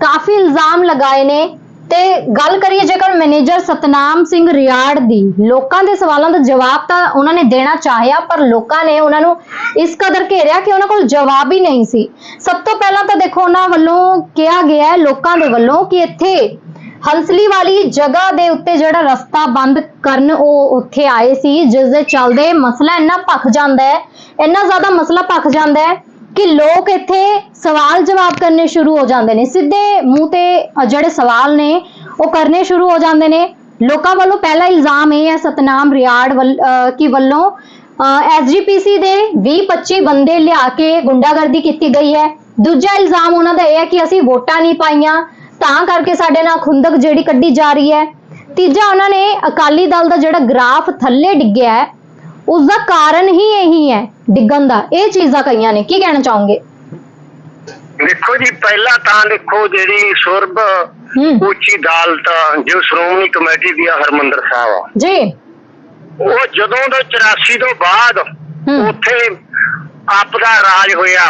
ਕਾਫੀ ਇਲਜ਼ਾਮ ਲਗਾਏ ਨੇ। ਤੇ ਗੱਲ ਕਰੀਏ ਜੇਕਰ ਮੈਨੇਜਰ ਸਤਨਾਮ ਸਿੰਘ ਰਿਆੜ ਦੀ, ਲੋਕਾਂ ਦੇ ਸਵਾਲਾਂ ਦਾ ਜਵਾਬ ਤਾਂ ਉਹਨਾਂ ਨੇ ਦੇਣਾ ਚਾਹਿਆ, ਪਰ ਲੋਕਾਂ ਨੇ ਉਹਨਾਂ ਨੂੰ ਇਸ ਕਦਰ ਘੇਰਿਆ ਕਿ ਉਹਨਾਂ ਕੋਲ ਜਵਾਬ ਹੀ ਨਹੀਂ ਸੀ। ਸਭ ਤੋਂ ਪਹਿਲਾਂ ਤਾਂ ਦੇਖੋ ਉਹਨਾਂ ਵੱਲੋਂ ਕਿਹਾ ਗਿਆ ਹੈ, ਲੋਕਾਂ ਦੇ ਵੱਲੋਂ ਕਿ ਇੱਥੇ ਹੰਸਲੀ ਵਾਲੀ ਜਗ੍ਹਾ ਦੇ ਉੱਤੇ ਜਿਹੜਾ ਰਸਤਾ ਬੰਦ ਕਰਨ ਉਹ ਉੱਥੇ ਆਏ ਸੀ, ਜਿਸ ਦੇ ਚੱਲਦੇ ਮਸਲਾ ਇੰਨਾ ਭਖ ਜਾਂਦਾ ਹੈ, ਇੰਨਾ ਜ਼ਿਆਦਾ ਮਸਲਾ ਭਖ ਜਾਂਦਾ ਹੈ ਕਿ ਲੋਕ ਇੱਥੇ ਸਵਾਲ ਜਵਾਬ ਕਰਨੇ ਸ਼ੁਰੂ ਹੋ ਜਾਂਦੇ ਨੇ। ਸਿੱਧੇ ਮੂੰਹ ਤੇ ਜਿਹੜੇ ਸਵਾਲ ਨੇ ਉਹ ਕਰਨੇ ਸ਼ੁਰੂ ਹੋ ਜਾਂਦੇ ਨੇ। ਲੋਕਾਂ ਵੱਲੋਂ ਪਹਿਲਾ ਇਲਜ਼ਾਮ ਇਹ ਹੈ ਸਤਨਾਮ ਰਿਆੜ ਵੱਲ ਅ, ਕੀ ਵੱਲੋਂ ਐਸਜੀਪੀਸੀ ਦੇ 20-25 ਬੰਦੇ ਲਿਆ ਕੇ ਗੁੰਡਾਗਰਦੀ ਕੀਤੀ ਗਈ ਹੈ। ਦੂਜਾ ਇਲਜ਼ਾਮ ਉਹਨਾਂ ਦਾ ਇਹ ਹੈ ਕਿ ਅਸੀਂ ਵੋਟਾਂ ਨਹੀਂ ਪਾਈਆਂ ਤਾਂ ਕਰਕੇ ਸਾਡੇ ਨਾਲ ਖੁੰਦਕ ਜਿਹੜੀ ਕੱਢੀ ਜਾ ਰਹੀ ਹੈ। ਤੀਜਾ ਉਹਨਾਂ ਨੇ ਅਕਾਲੀ ਦਲ ਦਾ ਜਿਹੜਾ ਗ੍ਰਾਫ ਥੱਲੇ ਡਿੱਗਿਆ ਹੈ ਉਸ ਦਾ ਕਾਰਨ ਹੀ ਇਹੀ ਹੈ ਡਿੱਗਣ ਦਾ। ਇਹ ਚੀਜ਼ਾਂ ਕਹੀਆਂ ਨੇ। ਕੀ ਕਹਿਣਾ ਚਾਹੋਗੇ? ਦੇਖੋ ਜੀ ਪਹਿਲਾਂ ਤਾਂ ਦੇਖੋ ਜਿਹੜੀ ਸੁਰਬ ਉੱਚੀ ਅਦਾਲਤ ਜੋ ਸ਼੍ਰੋਮਣੀ ਕਮੇਟੀ ਦੀ ਹਰਮੰਦਰ ਸਾਹਿਬ ਆ। ਜੀ। ਉਹ ਜਦੋਂ ਦਾ 84 ਤੋਂ ਬਾਅਦ ਉੱਥੇ ਆਪ ਦਾ ਰਾਜ ਹੋਇਆ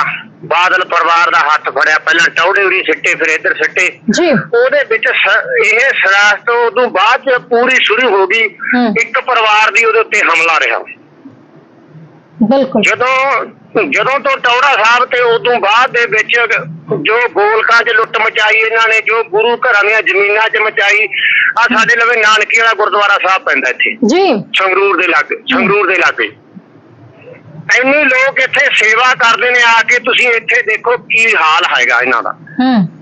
ਬਾਦਲ ਪਰਿਵਾਰ ਦਾ ਹੱਥ ਫੜਿਆ ਪਹਿਲਾਂ ਟੌੜੇ ਉਰੀ ਸਿੱਟੇ ਫਿਰ ਇੱਧਰ ਸਿੱਟੇ। ਜੀ। ਉਹਦੇ ਵਿੱਚ ਇਹ ਸਰਾਸਤ ਉਦੋਂ ਬਾਅਦ ਪੂਰੀ ਸ਼ੁਰੂ ਹੋ ਗਈ। ਇੱਕ ਪਰਿਵਾਰ ਦੀ ਉਹਦੇ ਉੱਤੇ ਹਮਲਾ ਰਿਹਾ। ਬਿਲਕੁਲ। ਜਦੋਂ ਜਦੋਂ ਤੋਂ ਟੌੜਾ ਸਾਹਿਬ ਤੇ ਉਦੋਂ ਬਾਅਦ ਦੇ ਵਿੱਚ ਜੋ ਗੋਲਕਾਂ 'ਚ ਲੁੱਟ ਮਚਾਈ ਇਹਨਾਂ ਨੇ ਜੋ ਗੁਰੂ ਘਰਾਂ ਦੀਆਂ ਜ਼ਮੀਨਾਂ 'ਚ ਮਚਾਈ ਆ ਸਾਡੇ ਲਵੇ ਨਾਨਕੀ ਵਾਲਾ ਗੁਰਦੁਆਰਾ ਸਾਹਿਬ ਪੈਂਦਾ ਇੱਥੇ। ਜੀ। ਸੰਗਰੂਰ ਦੇ ਲਾਗੇ ਸੰਗਰੂਰ ਦੇ ਲਾਗੇ। ਇੰਨੇ ਲੋਕ ਇੱਥੇ ਸੇਵਾ ਕਰਦੇ ਨੇ ਆ ਕੇ ਤੁਸੀਂ ਇੱਥੇ ਦੇਖੋ ਕੀ ਹਾਲ ਹੈਗਾ ਇਹਨਾਂ ਦਾ। ਹੂੰ।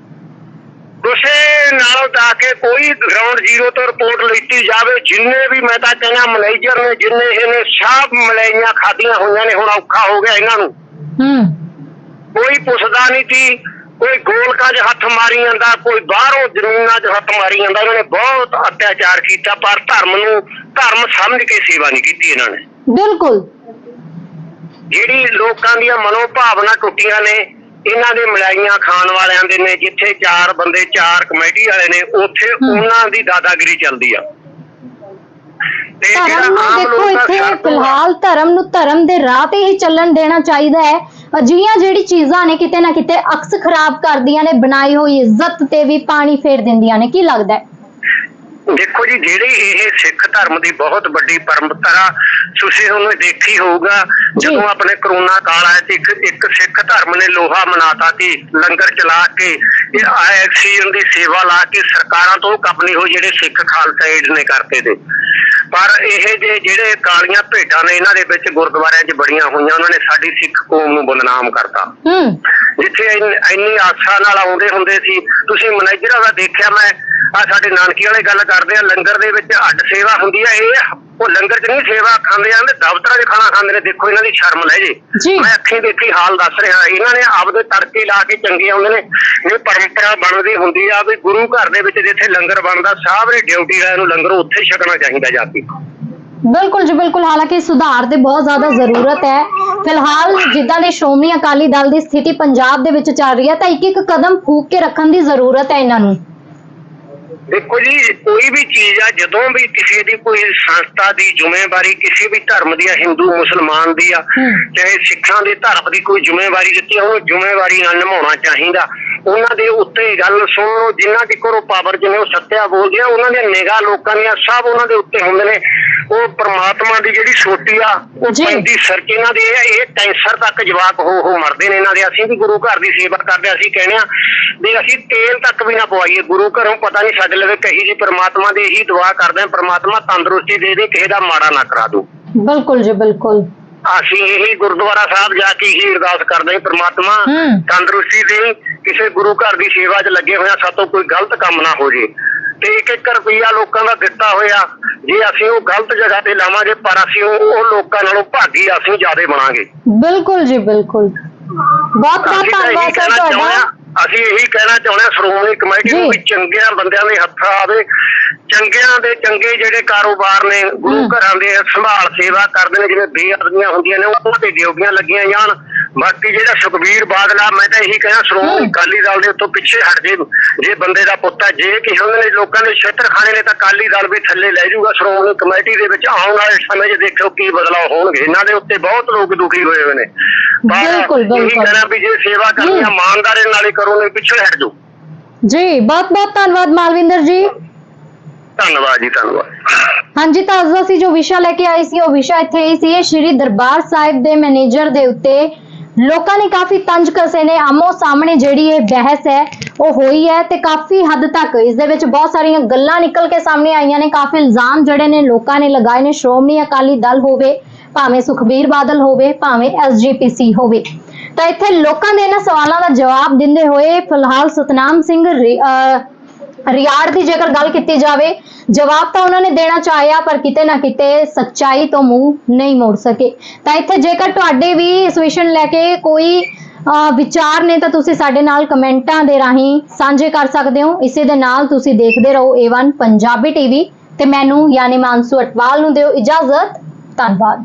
ਕਿਸੇ ਨਾਲੋਂ ਜਾ ਕੇ ਕੋਈ ਗਰਾਊਂਡ ਜ਼ੀਰੋ ਤੋਂ ਰਿਪੋਰਟ ਲਿੱਤੀ ਜਾਵੇ ਜਿੰਨੇ ਵੀ ਮੈਂ ਤਾਂ ਕਹਿੰਦਾ ਮੈਨੇਜਰ ਨੇ ਜਿੰਨੇ ਇਹਨੇ ਸਭ ਮਲਾਈਆਂ ਖਾਧੀਆਂ ਹੋਈਆਂ ਨੇ ਹੁਣ ਔਖਾ ਹੋ ਗਿਆ ਇਹਨਾਂ ਨੂੰ। ਹੂੰ। ਕੋਈ ਪੁੱਛਦਾ ਨਹੀਂ ਸੀ ਕੋਈ ਗੋਲਕਾਂ 'ਚ ਹੱਥ ਮਾਰੀ ਜਾਂਦਾ ਕੋਈ ਬਾਹਰੋਂ ਜ਼ਮੀਨਾਂ 'ਚ ਹੱਥ ਮਾਰੀ ਜਾਂਦਾ ਇਹਨਾਂ ਨੇ ਬਹੁਤ ਅਤਿਆਚਾਰ ਕੀਤਾ ਪਰ ਧਰਮ ਨੂੰ ਧਰਮ ਸਮਝ ਕੇ ਸੇਵਾ ਨਹੀਂ ਕੀਤੀ ਇਹਨਾਂ ਨੇ। ਬਿਲਕੁਲ। ਜਿਹੜੀ ਲੋਕਾਂ ਦੀਆਂ ਮਨੋਭਾਵਨਾ ਟੁੱਟੀਆਂ ਨੇ ਇਹਨਾਂ ਦੇ ਮਲਾਈਆਂ ਖਾਣ ਵਾਲਿਆਂ ਦੇ ਨੇ ਜਿੱਥੇ ਚਾਰ ਬੰਦੇ ਚਾਰ ਕਮੇਟੀ ਵਾਲੇ ਨੇ ਉੱਥੇ ਉਹਨਾਂ ਦੀ ਦਾਦਾਗਿਰੀ ਚੱਲਦੀ ਆ। ਤੇ ਧਰਮ ਨੂੰ ਦੇਖੋ ਇੱਥੇ ਫਿਲਹਾਲ ਧਰਮ ਨੂੰ ਧਰਮ ਦੇ ਰਾਹ ਤੇ ਹੀ ਚੱਲਣ ਦੇਣਾ ਚਾਹੀਦਾ ਹੈ। ਅਜਿਹੀਆਂ ਜਿਹੜੀ ਚੀਜ਼ਾਂ ਨੇ ਕਿਤੇ ਨਾ ਕਿਤੇ ਅਕਸ ਖਰਾਬ ਕਰਦੀਆਂ ਨੇ ਬਣਾਈ ਹੋਈ ਇੱਜ਼ਤ ਤੇ ਵੀ ਪਾਣੀ ਫੇਰ ਦਿੰਦੀਆਂ ਨੇ। ਕੀ ਲੱਗਦਾ ਹੈ? ਦੇਖੋ ਜੀ ਜਿਹੜੀ ਇਹ ਸਿੱਖ ਧਰਮ ਦੀ ਬਹੁਤ ਵੱਡੀ ਪਰੰਪਰਾ ਤੁਸੀਂ ਉਹਨੂੰ ਦੇਖੀ ਹੋਊਗਾ। ਜਦੋਂ ਆਪਣੇ ਕਰੋਨਾ ਕਾਲ ਆਇਆ ਸੀ ਇੱਕ ਇੱਕ ਸਿੱਖ ਧਰਮ ਨੇ ਲੋਹਾ ਮਨਾਤਾ ਸੀ ਲੰਗਰ ਚਲਾ ਕੇ ਇਹ ਆਕਸੀਜਨ ਦੀ ਸੇਵਾ ਲਾ ਕੇ ਸਰਕਾਰਾਂ ਤੋਂ ਕੰਪਨੀ ਹੋਈ ਜਿਹੜੇ ਸਿੱਖ ਖਾਲਸਾ ਏਡ ਨੇ ਕਰਤੇ ਤੇ ਪਰ ਇਹ ਜੇ ਜਿਹੜੇ ਕਾਲੀਆਂ ਭੇਡਾਂ ਨੇ ਇਹਨਾਂ ਦੇ ਵਿੱਚ ਗੁਰਦੁਆਰਿਆਂ 'ਚ ਬੜੀਆਂ ਹੋਈਆਂ ਉਹਨਾਂ ਨੇ ਸਾਡੀ ਸਿੱਖ ਕੌਮ ਨੂੰ ਬਦਨਾਮ ਕਰਤਾ। ਹੂੰ। ਜਿੱਥੇ ਇੰਨੀ ਆਸਾ ਨਾਲ ਆਉਂਦੇ ਹੁੰਦੇ ਸੀ ਤੁਸੀਂ ਮੈਨੇਜਰਾਂ ਦਾ ਦੇਖਿਆ ਮੈਂ ਆ ਸਾਡੇ ਨਾਨਕੀ ਵਾਲੇ ਗੱਲ ਕਰਦੇ ਆ ਲੰਗਰ ਦੇ ਵਿੱਚ ਅੱਡ ਸੇਵਾ ਹੁੰਦੀ ਆ ਇਹ। ਉਹ ਲੰਗਰ 'ਚ ਨਹੀਂ ਸੇਵਾ ਖਾਂਦੇ ਆ ਤੇ ਦਫ਼ਤਰਾਂ 'ਚ ਖਾਣਾ ਖਾਂਦੇ ਨੇ ਦੇਖੋ ਇਹਨਾਂ ਦੀ ਸ਼ਰਮ ਲੈ ਜੇ। ਮੈਂ ਅੱਖੀਂ ਦੇਖੀ ਹਾਲ ਦੱਸ ਰਿਹਾ ਇਹਨਾਂ ਨੇ ਆਪਦੇ ਤੜਕੇ ਲਾ ਕੇ ਚੰਗੇ ਆਉਂਦੇ ਨੇ ਇਹ ਪਰੰਪਰਾ ਬਣਦੀ ਹੁੰਦੀ ਆ ਵੀ ਗੁਰੂ ਘਰ ਦੇ ਵਿੱਚ ਜਿੱਥੇ ਲੰਗਰ ਬਣਦਾ ਸਾਰੇ ਡਿਊਟੀ ਵਾਲਿਆਂ ਨੂੰ ਲੰਗਰ ਉੱਥੇ ਛਕਣਾ ਚਾਹੀਦਾ ਜਾ ਕੇ। ਬਿਲਕੁਲ ਜੀ ਬਿਲਕੁਲ। ਹਾਲਾਂਕਿ ਸੁਧਾਰ ਦੀ ਬਹੁਤ ਜ਼ਿਆਦਾ ਜ਼ਰੂਰਤ ਹੈ। ਫਿਲਹਾਲ ਜਿੱਦਾਂ ਦੇ ਸ਼੍ਰੋਮਣੀ ਅਕਾਲੀ ਦਲ ਦੀ ਸਥਿਤੀ ਪੰਜਾਬ ਦੇ ਵਿੱਚ ਚੱਲ ਰਹੀ ਹੈ ਤਾਂ ਇੱਕ ਇੱਕ ਕਦਮ ਫੂਕ ਕੇ ਰੱਖਣ ਦੀ ਜ਼ਰੂਰਤ ਹੈ ਇਹਨਾਂ ਨੂੰ। ਦੇਖੋ ਜੀ ਕੋਈ ਵੀ ਚੀਜ਼ ਆ ਜਦੋਂ ਵੀ ਕਿਸੇ ਦੀ ਕੋਈ ਸੰਸਥਾ ਦੀ ਜ਼ਿੰਮੇਵਾਰੀ ਕਿਸੇ ਵੀ ਧਰਮ ਦੀ ਆ ਹਿੰਦੂ ਮੁਸਲਮਾਨ ਦੀ ਆ। ਚਾਹੇ ਸਿੱਖਾਂ ਦੇ ਧਰਮ ਦੀ ਕੋਈ ਜ਼ਿੰਮੇਵਾਰੀ ਦਿੱਤੀ ਆ, ਉਹਨੂੰ ਜ਼ਿੰਮੇਵਾਰੀ ਨਾਲ ਨਿਭਾਉਣਾ ਚਾਹੀਦਾ ਉਹਨਾਂ ਦੇ ਉੱਤੇ ਗੱਲ ਸੁਣੋ ਜਿਨ੍ਹਾਂ ਦੀ ਕੋਲ ਪਾਵਰ ਜਿਵੇਂ ਉਹ ਸੱਤਿਆ ਬੋਲਦੇ ਆ ਉਹਨਾਂ ਦੀਆਂ ਨਿਗਾਹ ਲੋਕਾਂ ਦੀਆਂ ਸਭ ਉਹਨਾਂ ਦੇ ਉੱਤੇ ਹੁੰਦੇ ਨੇ ਉਹ ਪ੍ਰਮਾਤਮਾ ਦੀ ਜਿਹੜੀ ਛੋਟੀ ਆ ਉਹ। ਪੈਂਦੀ ਇਹਨਾਂ ਦੇ ਇਹ ਇਹ ਕੈਂਸਰ ਤੱਕ ਜਵਾਕ ਹੋ ਹੋ ਮਰਦੇ ਨੇ ਇਹਨਾਂ ਦੇ ਅਸੀਂ ਵੀ ਗੁਰੂ ਘਰ ਦੀ ਸੇਵਾ ਕਰਦੇ ਅਸੀਂ ਕਹਿੰਦੇ ਆ ਵੀ ਅਸੀਂ ਤੇਲ ਤੱਕ ਵੀ ਨਾ ਪਵਾਈਏ ਗੁਰੂ ਘਰੋਂ ਪਤਾ ਨਹੀਂ ਸਾਡੇ ਲਵੇ ਕਹੀ ਜੀ ਪ੍ਰਮਾਤਮਾ ਦੇ ਇਹੀ ਦੁਆ ਕਰਦੇ ਹਾਂ ਪ੍ਰਮਾਤਮਾ ਤੰਦਰੁਸਤੀ ਦੇ ਦੇ ਕਿਸੇ ਦਾ ਮਾੜਾ ਨਾ ਕਰਾ ਦੋ। ਬਿਲਕੁਲ ਜੀ ਬਿਲਕੁਲ। ਅਸੀਂ ਇਹੀ ਗੁਰਦੁਆਰਾ ਸਾਹਿਬ ਜਾ ਕੇ ਹੀ ਅਰਦਾਸ ਕਰਦੇ ਹਾਂ ਪ੍ਰਮਾਤਮਾ। ਤੰਦਰੁਸਤੀ ਦੇ ਕਿਸੇ ਗੁਰੂ ਘਰ ਦੀ ਸੇਵਾ 'ਚ ਲੱਗੇ ਹੋਇਆ ਸਾਤੋਂ ਕੋਈ ਗਲਤ ਕੰਮ ਨਾ ਹੋ ਜੇ। ਤੇ ਇੱਕ ਇੱਕ ਰੁਪਈਆ ਲੋਕਾਂ ਦਾ ਦਿੱਤਾ ਹੋਇਆ ਜੇ ਅਸੀਂ ਉਹ ਗਲਤ ਜਗ੍ਹਾ ਤੇ ਲਾਵਾਂਗੇ ਪਰ ਅਸੀਂ ਉਹ ਲੋਕਾਂ ਨਾਲੋਂ ਭਾਗੀ ਅਸੀਂ ਜ਼ਿਆਦੇ ਬਣਾਂਗੇ। ਬਿਲਕੁਲ ਜੀ ਬਿਲਕੁਲ। ਬਹੁਤ ਬਹੁਤ ਧੰਨਵਾਦ ਤੁਹਾਡਾ। ਅਸੀਂ ਇਹੀ ਕਹਿਣਾ ਚਾਹੁੰਦੇ ਹਾਂ ਸ਼੍ਰੋਮਣੀ ਕਮੇਟੀ ਨੂੰ। ਵੀ ਚੰਗਿਆਂ ਬੰਦਿਆਂ ਦੇ ਹੱਥਾਂ ਆਵੇ ਚੰਗਿਆਂ ਦੇ ਚੰਗੇ ਜਿਹੜੇ ਕਾਰੋਬਾਰ ਨੇ ਗੁਰੂ। ਘਰਾਂ ਦੇ ਸੰਭਾਲ ਸੇਵਾ ਕਰਦੇ ਨੇ ਜਿਵੇਂ ਬੇਅਦਬੀਆਂ ਹੁੰਦੀਆਂ ਨੇ ਉਹਨਾਂ ਤੇ ਡਿਊਟੀਆਂ ਲੱਗੀਆਂ ਜਾਣ ਬਾਕੀ ਜਿਹੜਾ ਸੁਖਬੀਰ ਬਾਦਲਾ ਮੈਂ ਤਾਂ ਇਹੀ ਕਹਿਣਾ ਸ਼੍ਰੋਮਣੀ। ਅਕਾਲੀ ਦਲ ਦੇ ਉੱਤੋਂ ਪਿੱਛੇ ਹਟ ਜੇ ਜੇ ਬੰਦੇ ਦਾ ਪੁੱਤ ਹੈ ਜੇ ਕਿਸੇ ਨੇ ਲੋਕਾਂ ਦੇ ਛੇਤਰ ਖਾਣੇ ਨੇ ਤਾਂ ਅਕਾਲੀ ਦਲ ਵੀ ਥੱਲੇ ਲੈ ਜਾਊਗਾ ਸ਼੍ਰੋਮਣੀ ਕਮੇਟੀ ਦੇ ਵਿੱਚ ਆਉਣ ਵਾਲੇ ਸਮੇਂ 'ਚ ਦੇਖੋ ਕੀ ਬਦਲਾਅ ਹੋਣਗੇ ਇਹਨਾਂ ਦੇ ਉੱਤੇ ਬਹੁਤ ਲੋਕ ਦੁਖੀ ਹੋਏ ਹੋਏ ਨੇ ਪਰ ਬਿਲਕੁਲ, ਇਹੀ ਬਿਲਕੁਲ। ਕਹਿਣਾ ਵੀ ਜੇ ਸੇਵਾ ਕਰਨੀ ਆ। ਇਮਾਨਦਾਰੀ ਨਾਲ ਹੀ ਕਰੋ ਨਹੀਂ ਪਿੱਛੇ ਹਟ ਜਾਓ ਜੀ ਬਹੁਤ ਬਹੁਤ ਧੰਨਵਾਦ ਮਾਲਵਿੰਦਰ ਜੀ ਧੰਨਵਾਦ ਜੀ ਧੰਨਵਾਦ ਹਾਂਜੀ ਤਾਂ ਅੱਜ ਅਸੀਂ ਜੋ ਵਿਸ਼ਾ ਲੈ ਕੇ ਆਏ ਸੀ ਉਹ ਵਿਸ਼ਾ ਇੱਥੇ ਹੀ ਸੀ ਇਹ ਸ਼੍ਰੀ ਦਰਬਾਰ ਸਾਹਿਬ ਦੇ ਮੈਨੇਜਰ ਦੇ ਉੱਤੇ ਲੋਕਾਂ ਨੇ ਕਾਫੀ ਤੰਜ ਕਸੇ ਨੇ। ਆਮੋ ਸਾਹਮਣੇ ਜਿਹੜੀ ਇਹ ਬਹਿਸ ਹੈ, ਉਹ ਹੋਈ ਹੈ ਤੇ ਕਾਫੀ ਹੱਦ ਤੱਕ ਇਸ ਦੇ ਵਿੱਚ ਬਹੁਤ ਸਾਰੀਆਂ ਗੱਲਾਂ ਨਿਕਲ ਕੇ ਸਾਹਮਣੇ ਆਈਆਂ ਨੇ। ਕਾਫੀ ਇਲਜ਼ਾਮ ਜਿਹੜੇ ਨੇ ਲੋਕਾਂ ਨੇ ਲਗਾਏ ਨੇ। ਸ਼੍ਰੋਮਣੀ ਅਕਾਲੀ ਦਲ ਹੋਵੇ, ਭਾਵੇਂ ਸੁਖਬੀਰ ਬਾਦਲ ਹੋਵੇ, ਭਾਵੇਂ ਐਸਜੀਪੀਸੀ ਹੋਵੇ। ਤਾਂ ਇੱਥੇ ਲੋਕਾਂ ਦੇ ਇਹਨਾਂ ਸਵਾਲਾਂ ਦਾ ਜਵਾਬ ਦਿੰਦੇ ਹੋਏ ਫਿਲਹਾਲ ਸਤਨਾਮ ਸਿੰਘ ਰਿਆੜ ਦੀ ਜੇਕਰ ਗੱਲ ਕੀਤੀ ਜਾਵੇ, ਜਵਾਬ ਤਾਂ ਉਹਨਾਂ ਨੇ ਦੇਣਾ ਚਾਹਿਆ, ਪਰ ਕਿਤੇ ਨਾ ਕਿਤੇ ਸੱਚਾਈ ਤੋਂ ਮੂੰਹ ਨਹੀਂ ਮੋੜ ਸਕੇ। ਤਾਂ ਇੱਥੇ ਜੇਕਰ ਤੁਹਾਡੇ ਵੀ ਇਸ ਵਿਸ਼ੇ ਨੂੰ ਲੈ ਕੇ ਕੋਈ ਵਿਚਾਰ ਨੇ, ਤਾਂ ਤੁਸੀਂ ਸਾਡੇ ਨਾਲ ਕਮੈਂਟਾਂ ਦੇ ਰਾਹੀਂ ਸਾਂਝੇ ਕਰ ਸਕਦੇ ਹੋ। ਇਸੇ ਦੇ ਨਾਲ ਤੁਸੀਂ ਦੇਖਦੇ ਰਹੋ A1 ਪੰਜਾਬੀ ਟੀਵੀ ਤੇ ਮੈਨੂੰ, ਯਾਨੀ ਮਾਨਸੂ ਅਟਵਾਲ ਨੂੰ ਦਿਓ ਇਜਾਜ਼ਤ। ਧੰਨਵਾਦ।